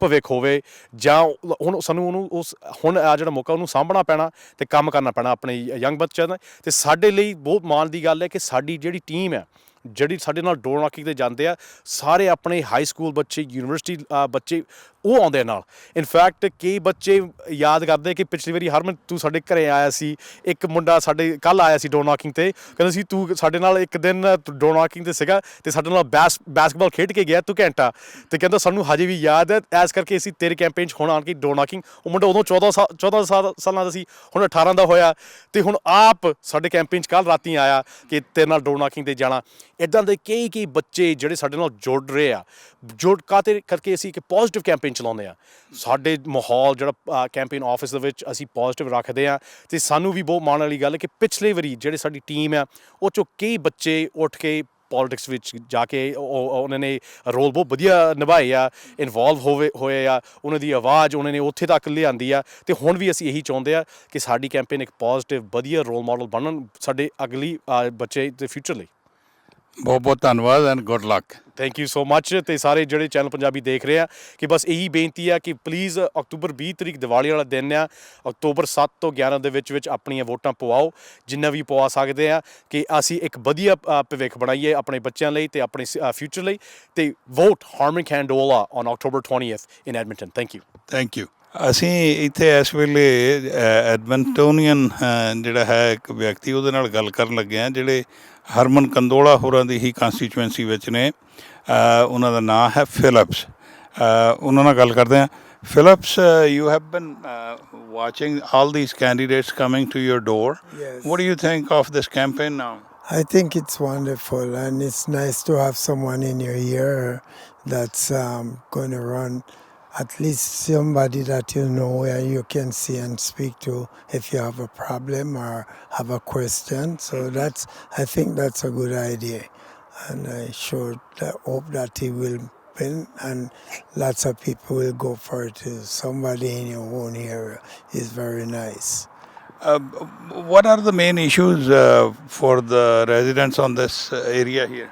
ਭਵਿੱਖ ਹੋਵੇ। ਜਾਂ ਹੁਣ ਸਾਨੂੰ ਉਹਨੂੰ ਉਸ ਹੁਣ ਆ ਜਿਹੜਾ ਮੌਕਾ ਉਹਨੂੰ ਸਾਂਭਣਾ ਪੈਣਾ ਤੇ ਕੰਮ ਕਰਨਾ ਪੈਣਾ ਆਪਣੇ ਯੰਗ ਬੱਚਿਆਂ ਦਾ ਤੇ ਸਾਡੇ ਲਈ ਬਹੁਤ ਮਾਣ ਦੀ ਗੱਲ ਹੈ ਕਿ ਸਾਡੀ ਜਿਹੜੀ ਟੀਮ ਹੈ ਜਿਹੜੀ ਸਾਡੇ ਨਾਲ ਡੋਰ ਨਾਕਿੰਗ ਤੇ ਜਾਂਦੇ ਆ, ਸਾਰੇ ਆਪਣੇ ਹਾਈ ਸਕੂਲ ਬੱਚੇ ਯੂਨੀਵਰਸਿਟੀ ਬੱਚੇ ਉਹ ਆਉਂਦੇ ਆ ਨਾਲ। ਇਨਫੈਕਟ ਕਈ ਬੱਚੇ ਯਾਦ ਕਰਦੇ ਕਿ ਪਿਛਲੀ ਵਾਰੀ ਹਰਮਨ, ਤੂੰ ਸਾਡੇ ਘਰੇ ਆਇਆ ਸੀ, ਇੱਕ ਮੁੰਡਾ ਸਾਡੇ ਕੱਲ ਆਇਆ ਸੀ ਡੋਰ ਨਾਕਿੰਗ ਤੇ, ਕਹਿੰਦਾ ਸੀ ਤੂੰ ਸਾਡੇ ਨਾਲ ਇੱਕ ਦਿਨ ਡੋਰ ਨਾਕਿੰਗ ਤੇ ਸੀਗਾ ਤੇ ਸਾਡੇ ਨਾਲ ਬੈਸ ਬਾਸਕਟਬਾਲ ਖੇਡ ਕੇ ਗਿਆ, ਤੂੰ ਘੰਟਾ। ਤੇ ਕਹਿੰਦਾ ਸਾਨੂੰ ਹਜੇ ਵੀ ਯਾਦ ਹੈ, ਐਸ ਕਰਕੇ ਅਸੀਂ ਤੇਰੇ ਕੈਂਪੇਨ 'ਚ ਹੁਣ ਆਣ ਕੇ ਡੋਰ ਨਾਕਿੰਗ ਉਹ ਮੁੰਡਾ ਉਦੋਂ 14 ਸਾਲ 14 ਸਾਲ ਸਾਲਾਂ ਦਾ ਸੀ, ਹੁਣ 18 ਦਾ ਹੋਇਆ। ਤੇ ਹੁਣ ਆਪ ਸਾਡੇ ਕੈਂਪੇਨ 'ਚ ਕੱਲ ਰਾਤੀ ਆਇਆ ਕਿ ਤੇਰੇ ਨਾਲ ਡੋਰ ਨਾਕਿੰਗ ਤੇ ਜਾਣਾ। ਇਦਾਂ ਦੇ ਕਈ ਕਈ ਬੱਚੇ ਜਿਹੜੇ ਸਾਡੇ ਨਾਲ ਜੁੜ ਰਹੇ ਆ, ਜੁੜ ਕਾਤੇ ਕਰਕੇ ਅਸੀਂ ਇੱਕ ਪੋਜ਼ਿਟਿਵ ਕੈਂਪੇਨ ਚਲਾਉਂਦੇ ਆ? ਸਾਡੇ ਮਾਹੌਲ ਜਿਹੜਾ ਕੈਂਪੇਨ ਆਫਿਸ ਦੇ ਵਿੱਚ ਅਸੀਂ ਪੋਜ਼ਿਟਿਵ ਰੱਖਦੇ ਆ ਤੇ ਸਾਨੂੰ ਵੀ ਬਹੁਤ ਮਾਣ ਵਾਲੀ ਗੱਲ ਹੈ ਕਿ ਪਿਛਲੇ ਵਾਰੀ ਜਿਹੜੇ ਸਾਡੀ ਟੀਮ ਆ, ਉਹ ਚੋਂ ਕਈ ਬੱਚੇ ਉੱਠ ਕੇ ਪੋਲਿਟਿਕਸ ਵਿੱਚ ਜਾ ਕੇ ਉਹਨਾਂ ਨੇ ਰੋਲ ਬਹੁਤ ਵਧੀਆ ਨਿਭਾਏ ਆ ਇਨਵੋਲਵ ਹੋਵੇ, ਹੋਏ ਆ, ਉਹਨਾਂ ਦੀ ਆਵਾਜ਼ ਉਹਨਾਂ ਨੇ ਉੱਥੇ ਤੱਕ ਲਿਆਂਦੀ ਆ ਤੇ ਹੁਣ ਵੀ ਅਸੀਂ ਇਹੀ ਚਾਹੁੰਦੇ ਆ ਕਿ ਸਾਡੀ ਕੈਂਪੇਨ ਇੱਕ ਪੋਜ਼ਿਟਿਵ ਵਧੀਆ ਰੋਲ ਮਾਡਲ ਬਣਨ ਸਾਡੇ ਅਗਲੀ ਬੱਚੇ ਦੇ ਫਿਊਚਰ ਲਈ। ਬਹੁਤ ਬਹੁਤ ਧੰਨਵਾਦ and good luck thank you so much ਤੇ ਸਾਰੇ ਜਿਹੜੇ ਚੈਨਲ ਪੰਜਾਬੀ ਦੇਖ ਰਹੇ ਆ ਕਿ ਬਸ ਇਹੀ ਬੇਨਤੀ ਆ ਕਿ ਪਲੀਜ਼ ਅਕਤੂਬਰ 20 ਤਰੀਕ ਦੀਵਾਲੀ ਵਾਲਾ ਦਿਨ ਆ ਅਕਤੂਬਰ 7 ਤੋਂ 11 ਦੇ ਵਿੱਚ ਵਿੱਚ ਆਪਣੀਆਂ ਵੋਟਾਂ ਪਵਾਓ ਜਿੰਨਾ ਵੀ ਪਵਾ ਸਕਦੇ ਆ ਕਿ ਅਸੀਂ ਇੱਕ ਵਧੀਆ ਭਵਿੱਖ ਬਣਾਈਏ ਆਪਣੇ ਬੱਚਿਆਂ ਲਈ ਤੇ ਆਪਣੇ ਫਿਊਚਰ ਲਈ ਤੇ vote Harman Kandola on October 20th in Edmonton thank you thank you ਅਸੀਂ ਇੱਥੇ ਇਸ ਵੇਲੇ ਐਡਮੰਟੋਨੀਅਨ ਜਿਹੜਾ ਹੈ ਇੱਕ ਵਿਅਕਤੀ ਉਹਦੇ ਨਾਲ ਗੱਲ ਕਰਨ ਲੱਗੇ ਆ ਜਿਹੜੇ ਹਰਮਨ ਕੰਦੋਲਾ ਹੋਰਾਂ ਦੀ ਹੀ ਕੰਸਟੀਚੁਐਂਸੀ ਵਿੱਚ ਨੇ ਉਹਨਾਂ ਦਾ ਨਾਮ ਹੈ ਫਿਲਿਪਸ ਉਹਨਾਂ ਨਾਲ ਗੱਲ ਕਰਦੇ ਆ Phillips you have been watching all these candidates coming to your door Yes. What do you think of this campaign now I think it's wonderful, and it's nice to have someone in your ear that's um, going to run. At least somebody that you know and you can see and speak to if you have a problem or have a question. So that's, I think that's a good idea, and I sure hope that he will win, and lots of people will go for it. too. Somebody in your own area is very nice. Uh, what are the main issues uh, for the residents on this uh, area here?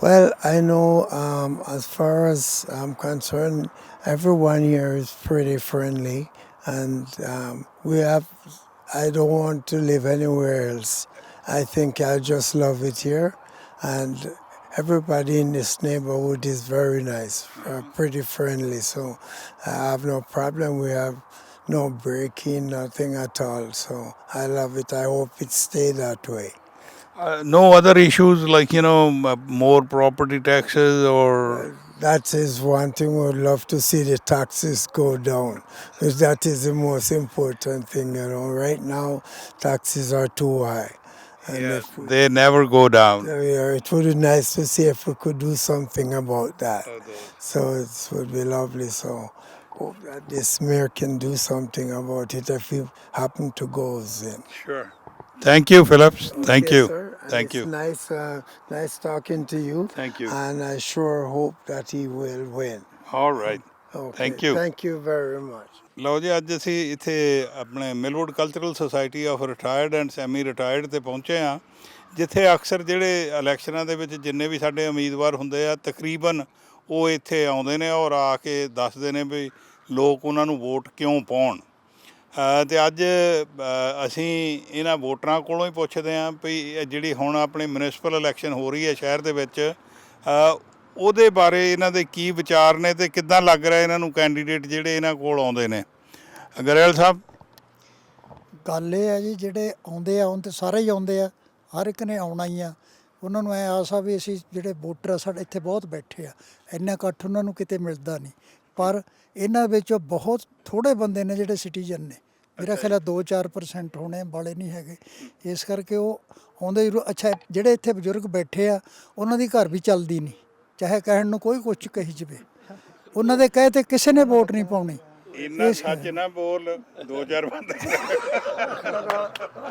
Well, I know um, as far as I'm concerned, everyone here is pretty friendly, and um, we have. I don't want to live anywhere else. I think I just love it here, and everybody in this neighborhood is very nice, uh, pretty friendly. So I have no problem. We have no breaking, nothing at all. So I love it. I hope it stay that way. Uh, no other issues like you know more property taxes or That is one thing we would love to see the taxes go down, because that is the most important thing, you know. Right now, taxes are too high. And if we, they never go down. yeah, it would be nice to see if we could do something about that. Oh, so it would be lovely. So hope that this mayor can do something about it if he happen to go in. Sure. Thank you, Phillips. Thank you. sir. Thank it's you. Nice, uh, nice talking to you. Thank you. And I sure hope that he will win. All right. Okay. Thank you. Thank you very much. ਲਓ ਜੀ ਅੱਜ ਅਸੀਂ ਇੱਥੇ ਆਪਣੇ Millwoods cultural society of retired and semi retired ਤੇ ਪਹੁੰਚੇ ਆ ਜਿੱਥੇ ਅਕਸਰ ਜਿਹੜੇ ਇਲੈਕਸ਼ਨਾਂ ਦੇ ਵਿੱਚ ਜਿੰਨੇ ਵੀ ਸਾਡੇ ਉਮੀਦਵਾਰ ਹੁੰਦੇ ਆ ਤਕਰੀਬਨ ਉਹ ਇੱਥੇ ਆਉਂਦੇ ਨੇ ਔਰ ਆ ਕੇ ਦੱਸਦੇ ਨੇ ਵੀ ਲੋਕ ਉਹਨਾਂ ਨੂੰ ਵੋਟ ਕਿਉਂ ਪਾਉਣ ਤੇ ਅੱਜ ਅਸੀਂ ਇਹਨਾਂ ਵੋਟਰਾਂ ਕੋਲੋਂ ਹੀ ਪੁੱਛਦੇ ਆਂ ਵੀ ਜਿਹੜੀ ਹੁਣ ਆਪਣੀ ਮਿਊਨਿਸਪਲ ਇਲੈਕਸ਼ਨ ਹੋ ਰਹੀ ਹੈ ਸ਼ਹਿਰ ਦੇ ਵਿੱਚ ਉਹਦੇ ਬਾਰੇ ਇਹਨਾਂ ਦੇ ਕੀ ਵਿਚਾਰ ਨੇ ਤੇ ਕਿੱਦਾਂ ਲੱਗ ਰਿਹਾ ਇਹਨਾਂ ਨੂੰ ਕੈਂਡੀਡੇਟ ਜਿਹੜੇ ਇਹਨਾਂ ਕੋਲ ਆਉਂਦੇ ਨੇ? ਗਰੇਲ ਸਾਹਿਬ। ਗੱਲ ਇਹ ਹੈ ਜੀ, ਜਿਹੜੇ ਆਉਂਦੇ ਆ, ਹੁਣ ਤੇ ਸਾਰੇ ਹੀ ਆਉਂਦੇ ਆ, ਹਰ ਇੱਕ ਨੇ ਆਉਣਾ ਹੀ ਆ। ਉਹਨਾਂ ਨੂੰ ਐ ਆਸ ਆ ਵੀ ਅਸੀਂ ਜਿਹੜੇ ਵੋਟਰ ਆ, ਸਾਡੇ ਇੱਥੇ ਬਹੁਤ ਬੈਠੇ ਆ। ਇੰਨਾ ਇਕੱਠ ਉਹਨਾਂ ਨੂੰ ਕਿਤੇ ਮਿਲਦਾ ਨਹੀਂ। ਪਰ ਇਹਨਾਂ ਵਿੱਚੋਂ ਬਹੁਤ ਥੋੜੇ ਬੰਦੇ ਨੇ ਜਿਹੜੇ ਸਿਟੀਜ਼ਨ ਨੇ। ਮੇਰਾ ਖਿਆਲ ਹੈ 2-4% ਹੋਣੇ ਵਾਲੇ ਨਹੀਂ ਹੈਗੇ। ਇਸ ਕਰਕੇ ਉਹ ਆਉਂਦੇ ਜ਼ਰੂਰ ਅੱਛਾ, ਜਿਹੜੇ ਇੱਥੇ ਬਜ਼ੁਰਗ ਬੈਠੇ ਆ, ਉਹਨਾਂ ਦੀ ਘਰ ਵੀ ਚੱਲਦੀ ਨਹੀਂ। ਚਾਹੇ ਕਹਿਣ ਨੂੰ ਕੋਈ ਕੁਛ ਕਹੀ ਜਵੇ। ਉਹਨਾਂ ਦੇ ਕਹੇ ਤੇ ਕਿਸੇ ਨੇ ਵੋਟ ਨਹੀਂ ਪਾਉਣੀ। ਇੰਨਾ ਸੱਚ ਨਾ ਬੋਲ ਦੋ ਚਾਰ ਬੰਦੇ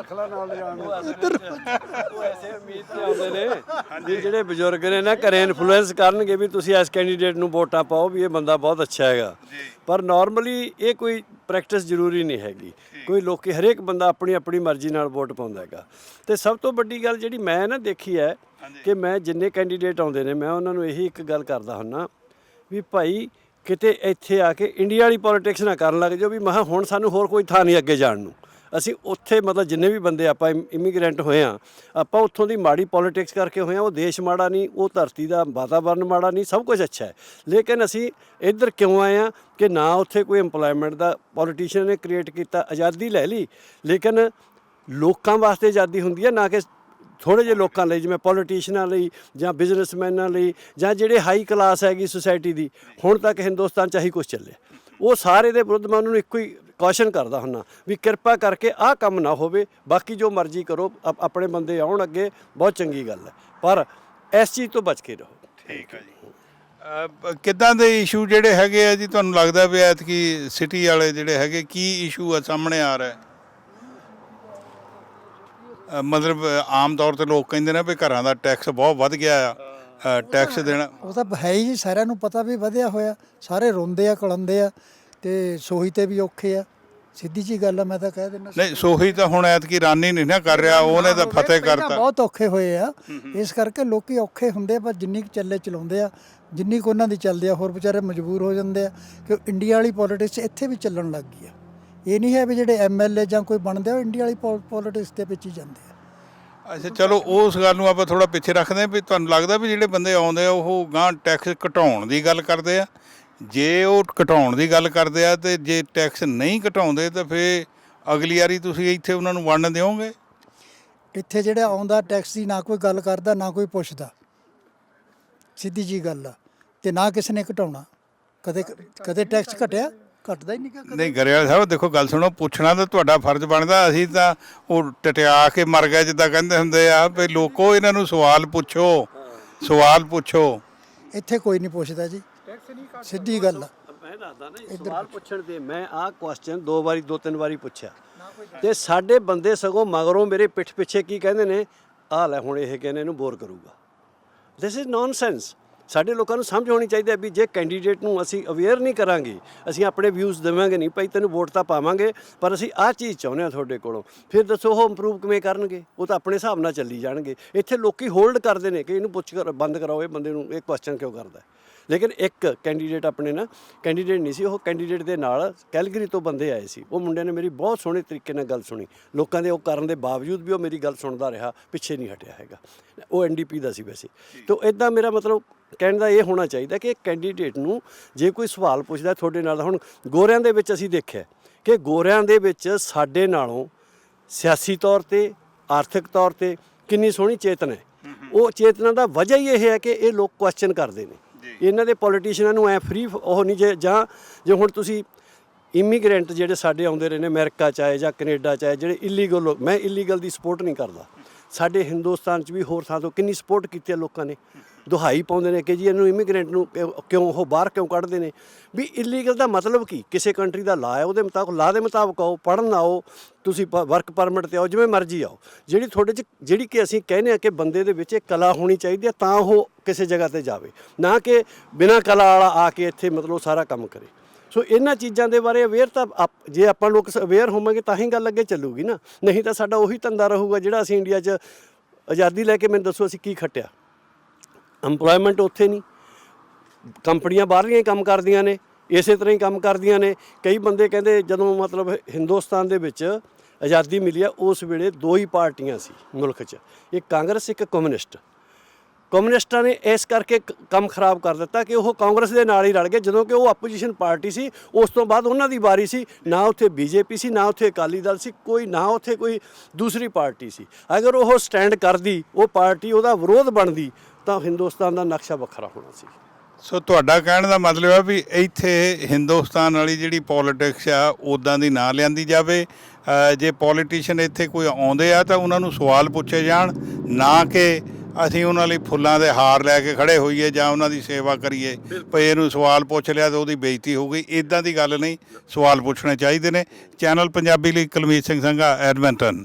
ਅਖਲਾ ਨਾਲ ਲਿਜਾਣ ਉਹ ਐਸੇ ਉਮੀਦ ਤੇ ਆਉਂਦੇ ਨੇ ਜਿਹੜੇ ਬਜ਼ੁਰਗ ਨੇ ਨਾ ਘਰੇ ਇਨਫਲੂਐਂਸ ਕਰਨਗੇ ਵੀ ਤੁਸੀਂ ਇਸ ਕੈਂਡੀਡੇਟ ਨੂੰ ਵੋਟਾਂ ਪਾਓ ਵੀ ਇਹ ਬੰਦਾ ਬਹੁਤ ਅੱਛਾ ਹੈਗਾ। ਪਰ ਨਾਰਮਲੀ ਇਹ ਕੋਈ ਪ੍ਰੈਕਟਿਸ ਜ਼ਰੂਰੀ ਨਹੀਂ ਹੈਗੀ। ਕੋਈ ਲੋਕੀ ਹਰੇਕ ਬੰਦਾ ਆਪਣੀ ਆਪਣੀ ਮਰਜ਼ੀ ਨਾਲ ਵੋਟ ਪਾਉਂਦਾ ਹੈਗਾ। ਤੇ ਸਭ ਤੋਂ ਵੱਡੀ ਗੱਲ ਜਿਹੜੀ ਮੈਂ ਨਾ ਦੇਖੀ ਹੈ ਕਿ ਮੈਂ ਜਿੰਨੇ ਕੈਂਡੀਡੇਟ ਆਉਂਦੇ ਨੇ ਮੈਂ ਉਹਨਾਂ ਨੂੰ ਇਹੀ ਇੱਕ ਗੱਲ ਕਰਦਾ ਹੁੰਨਾ ਵੀ ਭਾਈ ਕਿਤੇ ਇੱਥੇ ਆ ਕੇ ਇੰਡੀਆ ਵਾਲੀ ਪੋਲਿਟਿਕਸ ਨਾ ਕਰਨ ਲੱਗ ਜਾਓ ਵੀ ਮਹਾ ਹੁਣ ਸਾਨੂੰ ਹੋਰ ਕੋਈ ਥਾਂ ਨਹੀਂ ਅੱਗੇ ਜਾਣ ਨੂੰ। ਅਸੀਂ ਉੱਥੇ ਮਤਲਬ ਜਿੰਨੇ ਵੀ ਬੰਦੇ ਆਪਾਂ ਇਮੀਗ੍ਰੈਂਟ ਹੋਏ ਆ, ਆਪਾਂ ਉੱਥੋਂ ਦੀ ਮਾੜੀ ਪੋਲਿਟਿਕਸ ਕਰਕੇ ਹੋਏ ਆ, ਉਹ ਦੇਸ਼ ਮਾੜਾ ਨਹੀਂ, ਉਹ ਧਰਤੀ ਦਾ ਵਾਤਾਵਰਨ ਮਾੜਾ ਨਹੀਂ, ਸਭ ਕੁਝ ਅੱਛਾ ਹੈ। ਲੇਕਿਨ ਅਸੀਂ ਇੱਧਰ ਕਿਉਂ ਆਏ ਆ ਕਿ ਨਾ ਉੱਥੇ ਕੋਈ EMPLOYMENT ਦਾ ਪੋਲੀਟੀਸ਼ੀਅਨ ਨੇ ਕ੍ਰੀਏਟ ਕੀਤਾ, ਆਜ਼ਾਦੀ ਲੈ ਲਈ। ਲੇਕਿਨ ਲੋਕਾਂ ਵਾਸਤੇ ਆਜ਼ਾਦੀ ਹੁੰਦੀ ਹੈ, ਨਾ ਕਿ ਥੋੜੇ ਜਿਹੇ ਲੋਕਾਂ ਲਈ, ਜਿਵੇਂ ਪੋਲੀਟੀਸ਼ੀਅਨਾਂ ਲਈ ਜਾਂ ਬਿਜ਼ਨਸਮੈਨਾਂ ਲਈ ਜਾਂ ਜਿਹੜੇ ਹਾਈ ਕਲਾਸ ਹੈਗੀ ਸੁਸਾਇਟੀ ਦੀ, ਹੁਣ ਤੱਕ ਹਿੰਦੁਸਤਾਨ ਚ ਆਹੀ ਕੁਝ ਚੱਲੇ ਉਹ ਸਾਰੇ ਦੇ ਵਿਰੁੱਧ ਮੈਂ ਉਹਨਾਂ ਨੂੰ ਇੱਕੋ ਹੀ ਕੌਸ਼ਨ ਕਰਦਾ ਹੁੰਨਾ ਵੀ ਕਿਰਪਾ ਕਰਕੇ ਆਹ ਕੰਮ ਨਾ ਹੋਵੇ, ਬਾਕੀ ਜੋ ਮਰਜ਼ੀ ਕਰੋ ਆਪਣੇ ਬੰਦੇ ਆਉਣ ਅੱਗੇ, ਬਹੁਤ ਚੰਗੀ ਗੱਲ ਹੈ। ਪਰ ਇਸ ਚੀਜ਼ ਤੋਂ ਬਚ ਕੇ ਰਹੋ। ਠੀਕ ਹੈ ਜੀ। ਕਿੱਦਾਂ ਦੇ ਇਸ਼ੂ ਜਿਹੜੇ ਹੈਗੇ ਆ ਜੀ, ਤੁਹਾਨੂੰ ਲੱਗਦਾ ਵੀ ਐਤਕੀ ਸਿਟੀ ਵਾਲੇ ਜਿਹੜੇ ਹੈਗੇ, ਕੀ ਇਸ਼ੂ ਆ ਸਾਹਮਣੇ ਆ ਰਿਹਾ ਅ, ਮਤਲਬ ਅ, ਆਮ ਤੌਰ ਤੇ ਲੋਕ ਕਹਿੰਦੇ ਨੇ ਵੀ ਘਰਾਂ ਦਾ ਟੈਕਸ ਬਹੁਤ ਵੱਧ ਗਿਆ ਆ। ਟੈਕਸ ਦੇਣਾ। ਉਹ ਤਾਂ ਹੈ ਹੀ ਜੀ, ਸਾਰਿਆਂ ਨੂੰ ਪਤਾ ਵੀ ਵਧਿਆ ਹੋਇਆ। ਸਾਰੇ ਰੋਂਦੇ ਆ ਕਲੰਦੇ ਆ ਤੇ ਸੋਹੀ ਤੇ ਵੀ ਔਖੇ ਆ। ਸਿੱਧੀ ਜੀ ਗੱਲ ਆ ਮੈਂ ਤਾਂ ਕਹਿ ਦਿੰਦਾ ਨਹੀਂ ਸੋਹੀ ਤਾਂ ਹੁਣ ਐਤਕੀ ਰਾਨੀ ਨਹੀਂ ਨਾ ਕਰ ਰਿਹਾ ਉਹਨੇ ਤਾਂ ਫਤਿਹ ਪਹਿਲਾਂ ਕਰਤਾ। ਬਹੁਤ ਔਖੇ ਹੋਏ ਆ। ਇਸ ਕਰਕੇ ਲੋਕੀ ਔਖੇ ਹੁੰਦੇ ਆ ਪਰ ਜਿੰਨੀ ਕੁ ਚੱਲੇ ਚਲਾਉਂਦੇ ਆ ਜਿੰਨੀ ਕੁ ਉਹਨਾਂ ਦੀ ਚੱਲਦੇ ਆ ਹੋਰ ਵਿਚਾਰੇ ਮਜਬੂਰ ਹੋ ਜਾਂਦੇ ਆ ਕਿ ਇੰਡੀਆ ਵਾਲੀ ਪੋਲਿਟਿਕਸ ਇੱਥੇ ਵੀ ਚੱਲਣ ਲੱਗ ਗਈ ਆ। ਇਹ ਨਹੀਂ ਹੈ ਵੀ ਜਿਹੜੇ ਐਮਐਲਏ ਜਾਂ ਕੋਈ ਬਣਦੇ ਆ ਉਹ ਇੰਡੀਆ ਵਾਲੀ ਪੋਲਿਟਿਕਸ ਦੇ ਵਿੱਚ ਹੀ ਜਾਂਦੇ ਆ। ਅੱਛਾ ਚਲੋ ਉਸ ਗੱਲ ਨੂੰ ਆਪਾਂ ਥੋੜਾ ਪਿੱਛੇ ਰੱਖਦੇ ਹਾਂ ਵੀ ਤੁਹਾਨੂੰ ਲੱਗਦਾ ਵੀ ਜਿਹੜੇ ਬੰਦੇ ਆਉਂਦੇ ਆ ਉਹ ਗਾਂ ਟੈਕਸ ਘਟਾਉਣ ਦੀ ਗੱਲ ਕਰਦੇ ਆ। ਜੇ ਉਹ ਘਟਾਉਣ ਦੀ ਗੱਲ ਕਰਦੇ ਆ ਤੇ ਜੇ ਟੈਕਸ ਨਹੀਂ ਘਟਾਉਂਦੇ ਤਾਂ ਫੇ ਅਗਲੀ ਵਾਰੀ ਤੁਸੀਂ ਇੱਥੇ ਉਹਨਾਂ ਨੂੰ ਵੰਡ ਦਿਓਗੇ? ਇੱਥੇ ਜਿਹੜਾ ਆਉਂਦਾ ਟੈਕਸ ਦੀ ਨਾ ਕੋਈ ਗੱਲ ਕਰਦਾ ਨਾ ਕੋਈ ਪੁੱਛਦਾ। ਸਿੱਧੀ ਜੀ ਗੱਲ ਆ। ਤੇ ਨਾ ਕਿਸੇ ਨੇ ਘਟਾਉਣਾ। ਕਦੇ ਕਦੇ ਟੈਕਸ ਘਟਿਆ? ਘਟਦਾ ਹੀ ਨਹੀਂ ਗਾ ਕਦੇ? ਨਹੀਂ ਗਰੇਵਾਲ ਸਾਹਿਬ ਦੇਖੋ ਗੱਲ ਸੁਣੋ ਪੁੱਛਣਾ ਤਾਂ ਤੁਹਾਡਾ ਫਰਜ਼ ਬਣਦਾ। ਅਸੀਂ ਤਾਂ ਉਹ ਟਟਿਆ ਕੇ ਮਰ ਗਏ ਜਿੱਦਾਂ ਕਹਿੰਦੇ ਹੁੰਦੇ ਆ ਵੀ ਲੋਕੋ ਇਹਨਾਂ ਨੂੰ ਸਵਾਲ ਪੁੱਛੋ ਸਵਾਲ ਪੁੱਛੋ। ਇੱਥੇ ਕੋਈ ਨਹੀਂ ਪੁੱਛਦਾ ਜੀ। ਸਿੱਧੀ ਗੱਲ ਆ। ਮੈਂ ਦੱਸਦਾ ਨਾ ਇਹ ਸਵਾਲ ਪੁੱਛਣ ਤੇ ਮੈਂ ਆਹ ਕੁਐਸਚਨ ਦੋ ਵਾਰੀ ਦੋ ਤਿੰਨ ਵਾਰੀ ਪੁੱਛਿਆ। ਤੇ ਸਾਡੇ ਬੰਦੇ ਸਗੋਂ ਮਗਰੋਂ ਮੇਰੇ ਪਿੱਠ ਪਿੱਛੇ ਕੀ ਕਹਿੰਦੇ ਨੇ ਆਹ ਲੈ ਹੁਣ ਇਹ ਕਹਿੰਦੇ ਇਹਨੂੰ ਬੋਰ ਕਰੂਗਾ। ਦਿਸ ਇਜ਼ ਨੌਨਸੈਂਸ ਸਾਡੇ ਲੋਕਾਂ ਨੂੰ ਸਮਝ ਹੋਣੀ ਚਾਹੀਦੀ ਹੈ ਵੀ ਜੇ ਕੈਂਡੀਡੇਟ ਨੂੰ ਅਸੀਂ ਅਵੇਅਰ ਨਹੀਂ ਕਰਾਂਗੇ ਅਸੀਂ ਆਪਣੇ ਵਿਊਜ਼ ਦੇਵਾਂਗੇ ਨਹੀਂ ਭਾਈ ਤੈਨੂੰ ਵੋਟ ਤਾਂ ਪਾਵਾਂਗੇ ਪਰ ਅਸੀਂ ਆਹ ਚੀਜ਼ ਚਾਹੁੰਦੇ ਹਾਂ ਤੁਹਾਡੇ ਕੋਲੋਂ। ਫਿਰ ਦੱਸੋ ਉਹ ਇੰਪਰੂਵ ਕਿਵੇਂ ਕਰਨਗੇ? ਉਹ ਤਾਂ ਆਪਣੇ ਹਿਸਾਬ ਨਾਲ ਚੱਲੀ ਜਾਣਗੇ। ਇੱਥੇ ਲੋਕੀ ਹੋਲਡ ਕਰਦੇ ਨੇ ਕਿ ਇਹਨੂੰ ਪੁੱਛ ਕਰ ਬੰਦ ਕਰਾਓ ਇਹ ਬੰਦੇ ਨੂੰ ਇਹ ਕੁਐਸਚਨ ਕਿਉਂ ਕਰਦਾ? ਲੇਕਿਨ ਇੱਕ ਕੈਂਡੀਡੇਟ ਆਪਣੇ ਨਾ ਕੈਂਡੀਡੇਟ ਨਹੀਂ ਸੀ ਉਹ ਕੈਂਡੀਡੇਟ ਦੇ ਨਾਲ ਕੈਲਗਰੀ ਤੋਂ ਬੰਦੇ ਆਏ ਸੀ। ਉਹ ਮੁੰਡੇ ਨੇ ਮੇਰੀ ਬਹੁਤ ਸੋਹਣੇ ਤਰੀਕੇ ਨਾਲ ਗੱਲ ਸੁਣੀ। ਲੋਕਾਂ ਦੇ ਉਹ ਕਰਨ ਦੇ ਬਾਵਜੂਦ ਵੀ ਉਹ ਮੇਰੀ ਗੱਲ ਸੁਣਦਾ ਰਿਹਾ ਪਿੱਛੇ ਨਹੀਂ ਹਟਿਆ ਹੈਗਾ। ਉਹ ਐਨਡੀਪੀ ਦਾ ਸੀ ਵੈਸੇ। ਤੋਂ ਇਦਾਂ ਮੇਰਾ ਮਤਲਬ ਕਹਿਣ ਦਾ ਇਹ ਹੋਣਾ ਚਾਹੀਦਾ ਕਿ ਕੈਂਡੀਡੇਟ ਨੂੰ ਜੇ ਕੋਈ ਸਵਾਲ ਪੁੱਛਦਾ ਤੁਹਾਡੇ ਨਾਲ ਹੁਣ ਗੋਰਿਆਂ ਦੇ ਵਿੱਚ ਅਸੀਂ ਦੇਖਿਆ ਕਿ ਗੋਰਿਆਂ ਦੇ ਵਿੱਚ ਸਾਡੇ ਨਾਲੋਂ ਸਿਆਸੀ ਤੌਰ ਤੇ ਆਰਥਿਕ ਤੌਰ ਤੇ ਕਿੰਨੀ ਸੋਹਣੀ ਚੇਤਨਾ ਹੈ। ਉਹ ਚੇਤਨਾ ਦਾ ਵਜ੍ਹਾ ਹੀ ਇਹ ਹੈ ਕਿ ਇਹ ਲੋਕ ਕੁਐਸਚਨ ਕਰਦੇ ਨੇ। ਇਹਨਾਂ ਦੇ ਪੋਲੀਟੀਸ਼ੀਅਨਾਂ ਨੂੰ ਐ ਫ੍ਰੀ ਉਹ ਨਹੀਂ ਜੇ ਜਾਂ ਜੇ ਹੁਣ ਤੁਸੀਂ ਇਮੀਗ੍ਰੈਂਟ ਜਿਹੜੇ ਸਾਡੇ ਆਉਂਦੇ ਰਹੇ ਨੇ ਅਮਰੀਕਾ ਚ ਆਏ ਜਾਂ ਕੈਨੇਡਾ ਚ ਆਏ ਜਿਹੜੇ ਇਲੀਗਲ ਲੋਕ ਮੈਂ ਇਲੀਗਲ ਦੀ ਸਪੋਰਟ ਨਹੀਂ ਕਰਦਾ। ਸਾਡੇ ਹਿੰਦੁਸਤਾਨ ਚ ਵੀ ਹੋਰ ਥਾਂ ਤੋਂ ਕਿੰਨੀ ਸਪੋਰਟ ਕੀਤੀ ਹੈ ਲੋਕਾਂ ਨੇ। ਦੁਹਾਈ ਪਾਉਂਦੇ ਨੇ ਕਿ ਜੀ ਇਹਨੂੰ ਇਮੀਗ੍ਰੈਂਟ ਨੂੰ ਕਿਉਂ- ਕਿਉਂ ਉਹ ਬਾਹਰ ਕਿਉਂ ਕੱਢਦੇ ਨੇ? ਵੀ ਇਲੀਗਲ ਦਾ ਮਤਲਬ ਕੀ? ਕਿਸੇ ਕੰਟਰੀ ਦਾ ਲਾ ਹੈ ਉਹਦੇ ਮੁਤਾਬਕ, ਲਾ ਦੇ ਮੁਤਾਬਕ ਆਓ ਪੜਨ ਆਓ, ਤੁਸੀਂ ਵਰਕ ਪਰਮਿਟ ਤੇ ਆਓ, ਜਿਵੇਂ ਮਰਜ਼ੀ ਆਓ। ਜਿਹੜੀ ਤੁਹਾਡੇ ਚ, ਜਿਹੜੀ ਕਿ ਅਸੀਂ ਕਹਿੰਦੇ ਆ ਕਿ ਬੰਦੇ ਦੇ ਵਿੱਚ ਇਹ ਕਲਾ ਹੋਣੀ ਚਾਹੀਦੀ ਹੈ, ਤਾਂ ਉਹ ਕਿਸੇ ਜਗ੍ਹਾ ਤੇ ਜਾਵੇ। ਨਾ ਕਿ ਬਿਨਾਂ ਕਲਾ ਵਾਲਾ ਆ ਕੇ ਇੱਥੇ ਮਤਲਬ ਸਾਰਾ ਕੰਮ ਕਰੇ। ਸੋ ਇਹਨਾਂ ਚੀਜ਼ਾਂ ਦੇ ਬਾਰੇ ਅਵੇਅਰ ਤਾਂ ਆਪ- ਜੇ ਆਪਾਂ ਲੋਕ ਅਵੇਅਰ ਹੋਵਾਂਗੇ ਤਾਂ ਹੀ ਗੱਲ ਅੱਗੇ ਚੱਲੂਗੀ ਨਾ। ਨਹੀਂ ਤਾਂ ਸਾਡਾ ਉਹੀ ਧੰਦਾ ਰਹੂਗਾ ਜਿਹੜਾ ਅਸੀਂ ਇੰਡੀਆ 'ਚ ਆਜ਼ਾਦੀ ਲੈ ਕੇ ਮੈਨੂੰ ਦੱਸੋ ਅਸੀਂ ਕੀ ਖੱਟਿਆ। EMPLOYMENT ਉੱਥੇ ਨਹੀਂ। ਕੰਪਨੀਆਂ ਬਾਹਰਲੀਆਂ ਹੀ ਕੰਮ ਕਰਦੀਆਂ ਨੇ, ਇਸੇ ਤਰ੍ਹਾਂ ਹੀ ਕੰਮ ਕਰਦੀਆਂ ਨੇ। ਕਈ ਬੰਦੇ ਕਹਿੰਦੇ ਜਦੋਂ ਮਤਲਬ ਹਿੰਦੁਸਤਾਨ ਦੇ ਵਿੱਚ ਆਜ਼ਾਦੀ ਮਿਲੀ ਆ, ਉਸ ਵੇਲੇ ਦੋ ਹੀ ਪਾਰਟੀਆਂ ਸੀ ਮੁਲਕ 'ਚ, ਇੱਕ ਕਾਂਗਰਸ, ਇੱਕ ਕਮਿਊਨਿਸਟ। ਕਮਿਊਨਿਸਟਾਂ ਨੇ ਇਸ ਕਰਕੇ ਕੰਮ ਖਰਾਬ ਕਰ ਦਿੱਤਾ ਕਿ ਉਹ ਕਾਂਗਰਸ ਦੇ ਨਾਲ ਹੀ ਰਲ ਗਏ, ਜਦੋਂ ਕਿ ਉਹ ਆਪੋਜੀਸ਼ਨ ਪਾਰਟੀ ਸੀ, ਉਸ ਤੋਂ ਬਾਅਦ ਉਹਨਾਂ ਦੀ ਵਾਰੀ ਸੀ, ਨਾ ਉੱਥੇ ਬੀਜੇਪੀ ਸੀ, ਨਾ ਉੱਥੇ ਅਕਾਲੀ ਦਲ ਸੀ, ਕੋਈ ਨਾ ਉੱਥੇ ਕੋਈ ਦੂਸਰੀ ਪਾਰਟੀ ਸੀ। ਅਗਰ ਉਹ ਸਟੈਂਡ ਕਰਦੀ, ਉਹ ਪਾਰਟੀ ਉਹਦਾ ਵਿਰੋਧ ਬਣਦੀ ਤਾਂ ਹਿੰਦੁਸਤਾਨ ਦਾ ਨਕਸ਼ਾ ਵੱਖਰਾ ਹੋਣਾ ਸੀ। ਸੋ ਤੁਹਾਡਾ ਕਹਿਣ ਦਾ ਮਤਲਬ ਹੈ ਵੀ ਇੱਥੇ ਹਿੰਦੁਸਤਾਨ ਵਾਲੀ ਜਿਹੜੀ ਪੋਲਿਟਿਕਸ ਆ ਉਦਾਂ ਦੀ ਨਾ ਲਿਆਂਦੀ ਜਾਵੇ। ਜੇ ਪੋਲੀਟੀਸ਼ੀਅਨ ਇੱਥੇ ਕੋਈ ਆਉਂਦੇ ਆ ਤਾਂ ਉਹਨਾਂ ਨੂੰ ਸਵਾਲ ਪੁੱਛੇ ਜਾਣ ਨਾ ਕਿ ਅਸੀਂ ਉਹਨਾਂ ਲਈ ਫੁੱਲਾਂ ਦੇ ਹਾਰ ਲੈ ਕੇ ਖੜੇ ਹੋਈਏ ਜਾਂ ਉਹਨਾਂ ਦੀ ਸੇਵਾ ਕਰੀਏ। ਭਈ ਇਹਨੂੰ ਸਵਾਲ ਪੁੱਛ ਲਿਆ ਤਾਂ ਉਹਦੀ ਬੇਇੱਜ਼ਤੀ ਹੋ ਗਈ। ਇਦਾਂ ਦੀ ਗੱਲ ਨਹੀਂ ਸਵਾਲ ਪੁੱਛਣੇ ਚਾਹੀਦੇ ਨੇ। ਚੈਨਲ ਪੰਜਾਬੀ ਲਈ ਕੁਲਮੀਤ ਸਿੰਘ ਸੰਘਾ ਐਡਮਿੰਟਨ।